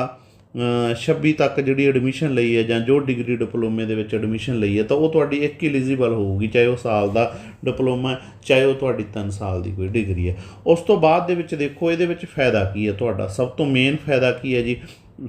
Speaker 1: 26 ਤੱਕ ਜਿਹੜੀ ਐਡਮਿਸ਼ਨ ਲਈ ਹੈ ਜਾਂ ਜੋ ਡਿਗਰੀ ਡਿਪਲੋਮੇ ਦੇ ਵਿੱਚ ਐਡਮਿਸ਼ਨ ਲਈ ਹੈ ਤਾਂ ਉਹ ਤੁਹਾਡੀ ਇੱਕ ਹੀ ਐਲੀਜੀਬਲ ਹੋਊਗੀ, ਚਾਹੇ ਉਹ ਸਾਲ ਦਾ ਡਿਪਲੋਮਾ ਚਾਹੇ ਉਹ ਤੁਹਾਡੀ 3 ਸਾਲ ਦੀ ਕੋਈ ਡਿਗਰੀ ਹੈ। ਉਸ ਤੋਂ ਬਾਅਦ ਦੇ ਵਿੱਚ ਦੇਖੋ, ਇਹਦੇ ਵਿੱਚ ਫਾਇਦਾ ਕੀ ਹੈ ਤੁਹਾਡਾ? ਸਭ ਤੋਂ ਮੇਨ ਫਾਇਦਾ ਕੀ ਹੈ ਜੀ?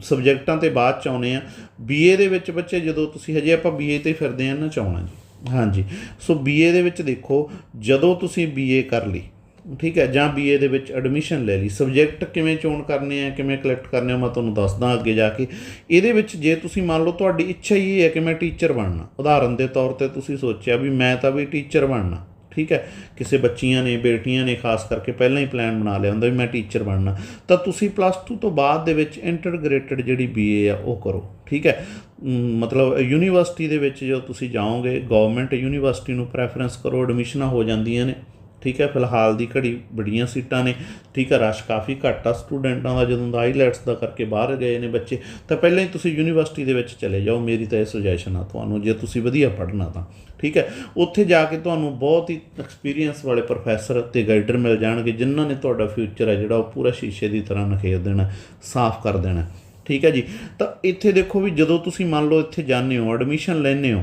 Speaker 1: ਸਬਜੈਕਟਾਂ ਤੇ ਬਾਅਦ ਚ ਆਉਨੇ ਆ। ਬੀਏ ਦੇ ਵਿੱਚ ਬੱਚੇ, ਜਦੋਂ ਤੁਸੀਂ ਹਜੇ ਆਪਾਂ ਬੀਏ ਤੇ ਫਿਰਦੇ ਆ ਨਾ ਚਾਉਣਾ ਜੀ। ਹਾਂਜੀ। ਸੋ ਬੀਏ ਦੇ ਵਿੱਚ ਦੇਖੋ, ਜਦੋਂ ਤੁਸੀਂ ਬੀਏ ਕਰ ਲਈ ਠੀਕ ਹੈ, ਜਾਂ ਬੀਏ ਦੇ ਵਿੱਚ ਐਡਮਿਸ਼ਨ ਲੈ ਲਈ। ਸਬਜੈਕਟ ਕਿਵੇਂ ਚੋਣ ਕਰਨੇ ਆ, ਕਿਵੇਂ ਕਲੈਕਟ ਕਰਨੇ ਆ, ਮੈਂ ਤੁਹਾਨੂੰ ਦੱਸਦਾ ਅੱਗੇ ਜਾ ਕੇ। ਇਹਦੇ ਵਿੱਚ ਜੇ ਤੁਸੀਂ ਮੰਨ ਲਓ ਤੁਹਾਡੀ ਇੱਛਾ ਹੀ ਇਹ ਹੈ ਕਿ ਮੈਂ ਟੀਚਰ ਬਣਨਾ। ਉਦਾਹਰਨ ਦੇ ਤੌਰ ਤੇ ਤੁਸੀਂ ਸੋਚਿਆ ਵੀ ਮੈਂ ਤਾਂ ਵੀ ਟੀਚਰ ਬਣਨਾ, ਠੀਕ ਹੈ। ਕਿਸੇ ਬੱਚੀਆਂ ਨੇ, ਬੇਟੀਆਂ ਨੇ ਖਾਸ ਕਰਕੇ ਪਹਿਲਾਂ ਹੀ ਪਲਾਨ ਬਣਾ ਲਿਆ ਹੁੰਦਾ ਵੀ ਮੈਂ ਟੀਚਰ ਬਣਨਾ। ਤਾਂ ਤੁਸੀਂ ਪਲੱਸ 2 ਤੋਂ ਬਾਅਦ ਦੇ ਵਿੱਚ ਇੰਟਰਗ੍ਰੇਟਡ ਜਿਹੜੀ ਬੀਏ ਆ, ਉਹ ਕਰੋ, ਠੀਕ ਹੈ। ਮਤਲਬ ਯੂਨੀਵਰਸਿਟੀ ਦੇ ਵਿੱਚ ਜਦੋਂ ਤੁਸੀਂ ਜਾਓਗੇ ਗਵਰਨਮੈਂਟ ਯੂਨੀਵਰਸਿਟੀ ਨੂੰ ਪ੍ਰੈਫਰੈਂਸ ਕਰੋ ਐਡਮਿਸ਼ਨਾਂ ਹੋ ਜਾਂਦੀਆਂ ਨੇ। ਠੀਕ ਹੈ, ਫਿਲਹਾਲ ਦੀ ਘੜੀ ਬੜੀਆਂ ਸੀਟਾਂ ਨੇ। ਠੀਕ ਹੈ, ਰਸ਼ ਕਾਫੀ ਘੱਟ ਆ ਸਟੂਡੈਂਟਾਂ ਦਾ, ਜਦੋਂ ਦਾ ਆਈਲੈਟਸ ਦਾ ਕਰਕੇ ਬਾਹਰ ਗਏ ਨੇ ਬੱਚੇ। ਤਾਂ ਪਹਿਲਾਂ ਹੀ ਤੁਸੀਂ ਯੂਨੀਵਰਸਿਟੀ ਦੇ ਵਿੱਚ ਚਲੇ ਜਾਓ, ਮੇਰੀ ਤਾਂ ਇਹ ਸੁਜੈਸ਼ਨ ਆ ਤੁਹਾਨੂੰ, ਜੇ ਤੁਸੀਂ ਵਧੀਆ ਪੜ੍ਹਨਾ ਤਾਂ। ਠੀਕ ਹੈ, ਉੱਥੇ ਜਾ ਕੇ ਤੁਹਾਨੂੰ ਬਹੁਤ ਹੀ ਐਕਸਪੀਰੀਅੰਸ ਵਾਲੇ ਪ੍ਰੋਫੈਸਰ ਤੇ ਗਾਈਡਰ ਮਿਲ ਜਾਣਗੇ, ਜਿਨ੍ਹਾਂ ਨੇ ਤੁਹਾਡਾ ਫਿਊਚਰ ਹੈ ਜਿਹੜਾ ਉਹ ਪੂਰਾ ਸ਼ੀਸ਼ੇ ਦੀ ਤਰ੍ਹਾਂ ਨਖੇਰ ਦੇਣਾ, ਸਾਫ਼ ਕਰ ਦੇਣਾ। ਠੀਕ ਹੈ ਜੀ, ਤਾਂ ਇੱਥੇ ਦੇਖੋ ਵੀ ਜਦੋਂ ਤੁਸੀਂ ਮੰਨ ਲਓ ਇੱਥੇ ਜਾਂਦੇ ਹੋ ਐਡਮਿਸ਼ਨ ਲੈਂਦੇ ਹੋ,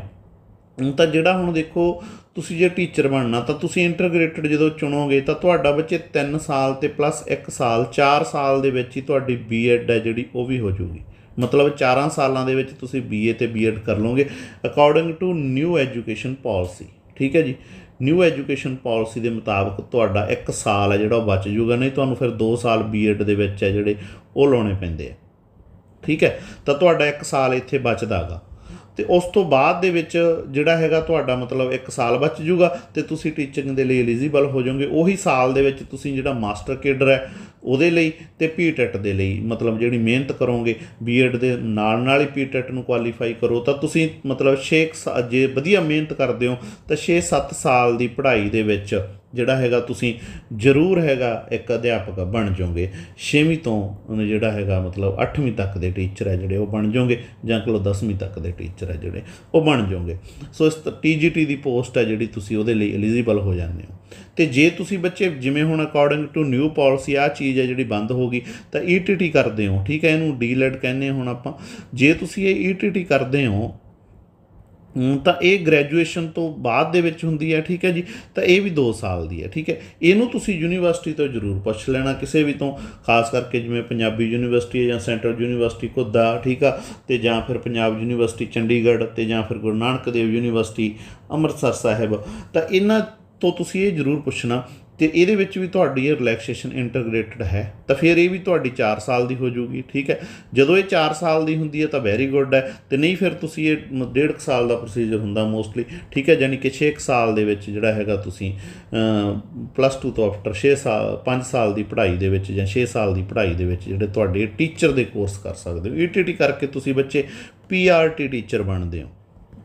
Speaker 1: ਤਾਂ ਜਿਹੜਾ ਹੁਣ ਦੇਖੋ ਤੁਸੀਂ ਜੇ ਟੀਚਰ ਬਣਨਾ, ਤਾਂ ਤੁਸੀਂ ਇੰਟਰਗ੍ਰੇਟਡ ਜਦੋਂ ਚੁਣੋਗੇ, ਤਾਂ ਤੁਹਾਡਾ ਬੱਚੇ 3 ਸਾਲ ਤੇ ਪਲੱਸ 1 ਸਾਲ 4 ਸਾਲ ਦੇ ਵਿੱਚ ਹੀ ਤੁਹਾਡੀ ਬੀਐਡ ਹੈ ਜਿਹੜੀ, ਉਹ ਵੀ ਹੋ ਜਾਊਗੀ। ਮਤਲਬ 4 ਸਾਲਾਂ ਦੇ ਵਿੱਚ ਤੁਸੀਂ ਬੀਏ ਤੇ ਬੀਐਡ ਕਰ ਲਓਗੇ according to new education policy ਠੀਕ ਹੈ ਜੀ? ਨਿਊ ਐਜੂਕੇਸ਼ਨ ਪਾਲਿਸੀ ਦੇ ਮੁਤਾਬਕ ਤੁਹਾਡਾ 1 ਸਾਲ ਹੈ ਜਿਹੜਾ ਉਹ ਬਚ ਜੂਗਾ ਨਹੀਂ ਤੁਹਾਨੂੰ ਫਿਰ 2 ਸਾਲ ਬੀਐਡ ਦੇ ਵਿੱਚ ਹੈ ਜਿਹੜੇ, ਉਹ ਲਾਉਣੇ ਪੈਂਦੇ ਆ। ਠੀਕ ਹੈ? ਤਾਂ ਤੁਹਾਡਾ 1 ਸਾਲ ਇੱਥੇ ਬਚਦਾਗਾ। ਤੇ ਉਸ ਤੋਂ ਬਾਅਦ ਦੇ ਵਿੱਚ ਜਿਹੜਾ ਹੈਗਾ ਤੁਹਾਡਾ ਮਤਲਬ 1 ਸਾਲ ਬਚ ਜੂਗਾ ਤੇ ਤੁਸੀਂ ਟੀਚਿੰਗ ਦੇ ਲਈ ਐਲੀਜੀਬਲ ਹੋ ਜਾਓਗੇ। ਉਹੀ ਸਾਲ ਦੇ ਵਿੱਚ ਤੁਸੀਂ ਜਿਹੜਾ ਮਾਸਟਰ ਕੇਡਰ ਹੈ, ਉਹਦੇ ਲਈ ਤੇ ਪੀਟੈਟ ਦੇ ਲਈ ਮਤਲਬ ਜਿਹੜੀ ਮਿਹਨਤ ਕਰੋਗੇ ਬੀਐਡ ਦੇ ਨਾਲ ਨਾਲ ਹੀ ਪੀਟੈਟ ਨੂੰ ਕੁਆਲੀਫਾਈ ਕਰੋ, ਤਾਂ ਤੁਸੀਂ ਮਤਲਬ 6 ਜੇ ਵਧੀਆ ਮਿਹਨਤ ਕਰਦੇ ਹੋ, ਤਾਂ 6-7 ਸਾਲ ਦੀ ਪੜ੍ਹਾਈ ਦੇ ਵਿੱਚ ਜਿਹੜਾ ਹੈਗਾ ਤੁਸੀਂ ਜ਼ਰੂਰ ਹੈਗਾ ਇੱਕ ਅਧਿਆਪਕ ਬਣ ਜਾਓਗੇ। 6ਵੀਂ ਤੋਂ ਉਹਨੇ ਜਿਹੜਾ ਹੈਗਾ ਮਤਲਬ 8ਵੀਂ ਤੱਕ ਦੇ ਟੀਚਰ ਹੈ ਜਿਹੜੇ, ਉਹ ਬਣ ਜਾਓਗੇ ਜਾਂ ਚਲੋ 10ਵੀਂ ਤੱਕ ਦੇ ਟੀਚਰ ਹੈ ਜਿਹੜੇ, ਉਹ ਬਣ ਜਾਓਗੇ। ਸੋ ਇਸ ਟੀਜੀਟੀ ਦੀ ਪੋਸਟ ਹੈ ਜਿਹੜੀ ਤੁਸੀਂ ਉਹਦੇ ਲਈ ਐਲੀਜੀਬਲ ਹੋ ਜਾਂਦੇ ਹੋ। ਤੇ ਜੇ ਤੁਸੀਂ ਬੱਚੇ ਜਿਵੇਂ ਹੁਣ ਅਕੋਰਡਿੰਗ ਟੂ ਨਿਊ ਪਾਲਿਸੀ ਆ ਚੀਜ਼ ਹੈ ਜਿਹੜੀ ਬੰਦ ਹੋ ਗਈ, ਤਾਂ ਈਟੀਟੀ ਕਰਦੇ ਹੋ, ਠੀਕ ਹੈ, ਇਹਨੂੰ ਡੀਲੈਡ ਕਹਿੰਦੇ ਹੁਣ ਆਪਾਂ। ਜੇ ਤੁਸੀਂ ਇਹ ਈਟੀਟੀ ਕਰਦੇ ਹੋ ਤਾਂ ਇਹ ਗ੍ਰੈਜੂਏਸ਼ਨ ਤੋਂ ਬਾਅਦ ਦੇ ਵਿੱਚ ਹੁੰਦੀ ਹੈ, ਠੀਕ ਹੈ ਜੀ? ਤਾਂ ਇਹ ਵੀ 2 ਸਾਲ ਦੀ ਹੈ, ਠੀਕ ਹੈ? ਇਹਨੂੰ ਤੁਸੀਂ ਯੂਨੀਵਰਸਿਟੀ ਤੋਂ ਜ਼ਰੂਰ ਪੁੱਛ ਲੈਣਾ ਕਿਸੇ ਵੀ ਤੋਂ, ਖਾਸ ਕਰਕੇ ਜਿਵੇਂ ਪੰਜਾਬੀ ਯੂਨੀਵਰਸਿਟੀ ਹੈ ਜਾਂ ਸੈਂਟਰਲ ਯੂਨੀਵਰਸਿਟੀ ਘੁੱਦਾ, ਠੀਕ ਆ? ਤੇ ਜਾਂ ਫਿਰ ਪੰਜਾਬ ਯੂਨੀਵਰਸਿਟੀ ਚੰਡੀਗੜ੍ਹ ਤੇ ਜਾਂ ਫਿਰ ਗੁਰੂ ਨਾਨਕ ਦੇਵ ਯੂਨੀਵਰਸਿਟੀ ਅੰਮ੍ਰਿਤਸਰ ਸਾਹਿਬ। ਤਾਂ ਇਹਨਾਂ ਤੋਂ ਤੁਸੀਂ ਇਹ ਜ਼ਰੂਰ ਪੁੱਛਣਾ ਤੇ ਇਹਦੇ ਵਿੱਚ ਵੀ ਤੁਹਾਡੀ ਇਹ ਰਿਲੈਕਸੇਸ਼ਨ ਇੰਟਰਗ੍ਰੇਟਡ ਹੈ, ਤਾਂ ਫਿਰ ਇਹ ਵੀ ਤੁਹਾਡੀ 4 ਸਾਲ ਦੀ ਹੋ ਜਾਊਗੀ, ਠੀਕ ਹੈ? ਜਦੋਂ ਇਹ 4 ਸਾਲ ਦੀ ਹੁੰਦੀ ਹੈ ਤਾਂ ਵੈਰੀ ਗੁੱਡ ਹੈ, ਤੇ ਨਹੀਂ ਫਿਰ ਤੁਸੀਂ ਇਹ ਮ- ਡੇਢ ਕੁ ਸਾਲ ਦਾ ਪ੍ਰੋਸੀਜਰ ਹੁੰਦਾ ਮੋਸਟਲੀ ਠੀਕ ਹੈ? ਯਾਨੀ ਕਿ 6 ਸਾਲ ਦੇ ਵਿੱਚ ਜਿਹੜਾ ਹੈਗਾ ਤੁਸੀਂ ਪਲੱਸ 2 ਤੋਂ ਆਫਟਰ 6 ਸਾਲ 5 ਸਾਲ ਦੀ ਪੜ੍ਹਾਈ ਦੇ ਵਿੱਚ ਜਾਂ 6 ਸਾਲ ਦੀ ਪੜ੍ਹਾਈ ਦੇ ਵਿੱਚ ਜਿਹੜੇ ਤੁਹਾਡੇ ਟੀਚਰ ਦੇ ਕੋਰਸ ਕਰ ਸਕਦੇ ਹੋ। ਈਟੀਟੀ ਕਰਕੇ ਤੁਸੀਂ ਬੱਚੇ ਪੀਆਰਟੀ ਟੀਚਰ ਬਣਦੇ ਹੋ,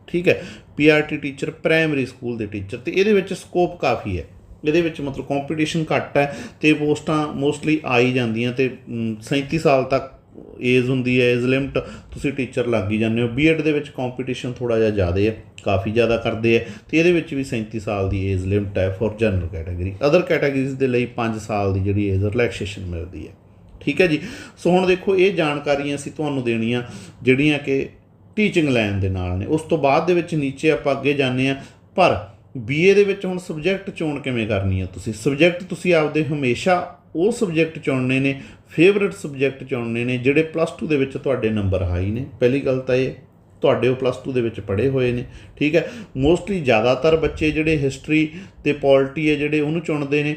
Speaker 1: ਠੀਕ ਹੈ? ਪੀਆਰਟੀ ਟੀਚਰ ਪ੍ਰਾਇਮਰੀ ਸਕੂਲ ਦੇ ਟੀਚਰ ਤੇ ਇਹਦੇ ਵਿੱਚ ਸਕੋਪ ਕਾਫੀ ਹੈ। ਇਹਦੇ ਵਿੱਚ ਮਤਲਬ ਕੰਪੀਟੀਸ਼ਨ ਘੱਟ ਹੈ ਤੇ ਪੋਸਟਾਂ ਮੋਸਟਲੀ ਆਈ ਜਾਂਦੀਆਂ ਤੇ ਅਮ, 37 ਸਾਲ ਤੱਕ ਏਜ ਹੁੰਦੀ ਹੈ ਏਜ ਲਿਮਟ ਤੁਸੀਂ ਟੀਚਰ ਲੱਗ ਹੀ ਜਾਂਦੇ ਹੋ। ਬੀਐਡ ਦੇ ਵਿੱਚ ਕੰਪੀਟੀਸ਼ਨ ਥੋੜਾ ਜਿਹਾ ਜ਼ਿਆਦਾ ਹੈ ਕਾਫੀ ਜ਼ਿਆਦਾ ਕਰਦੇ ਹੈ ਤੇ ਇਹਦੇ ਵਿੱਚ ਵੀ 37 ਸਾਲ ਦੀ ਏਜ ਲਿਮਟ ਹੈ for general category other categories ਦੇ ਲਈ 5 ਸਾਲ ਦੀ ਜਿਹੜੀ ਏਜ ਰਿਲੈਕਸੇਸ਼ਨ ਮਿਲਦੀ ਹੈ। ਠੀਕ ਹੈ ਜੀ? ਸੋ ਹੁਣ ਦੇਖੋ ਇਹ ਜਾਣਕਾਰੀਆਂ ਅਸੀਂ ਤੁਹਾਨੂੰ ਦੇਣੀਆਂ ਜਿਹੜੀਆਂ ਕਿ ਟੀਚਿੰਗ ਲਾਈਨ ਦੇ ਨਾਲ ਨੇ। ਉਸ ਤੋਂ ਬਾਅਦ ਦੇ ਵਿੱਚ ਨੀਚੇ ਆਪਾਂ ਅੱਗੇ ਜਾਂਦੇ ਆ ਪਰ ਬੀਏ ਦੇ ਵਿੱਚ ਹੁਣ ਸਬਜੈਕਟ ਚੋਣ ਕਿਵੇਂ ਕਰਨੀ ਹੈ ਤੁਸੀਂ? ਸਬਜੈਕਟ ਤੁਸੀਂ ਆਪਦੇ ਹਮੇਸ਼ਾ ਉਹ ਸਬਜੈਕਟ ਚੁਣਨੇ ਨੇ ਫੇਵਰਿਟ ਸਬਜੈਕਟ ਚੁਣਨੇ ਨੇ, ਜਿਹੜੇ ਪਲੱਸ 2 ਦੇ ਵਿੱਚ ਤੁਹਾਡੇ ਨੰਬਰ ਹਾਈ ਨੇ। ਪਹਿਲੀ ਗੱਲ ਤਾਂ ਇਹ, ਤੁਹਾਡੇ ਉਹ ਪਲੱਸ 2 ਦੇ ਵਿੱਚ ਪੜ੍ਹੇ ਹੋਏ ਨੇ, ਠੀਕ ਹੈ? ਮੋਸਟਲੀ ਜ਼ਿਆਦਾਤਰ ਬੱਚੇ ਜਿਹੜੇ ਹਿਸਟਰੀ ਤੇ ਪੋਲਿਟੀ ਹੈ ਜਿਹੜੇ ਉਹਨੂੰ ਚੁਣਦੇ ਨੇ।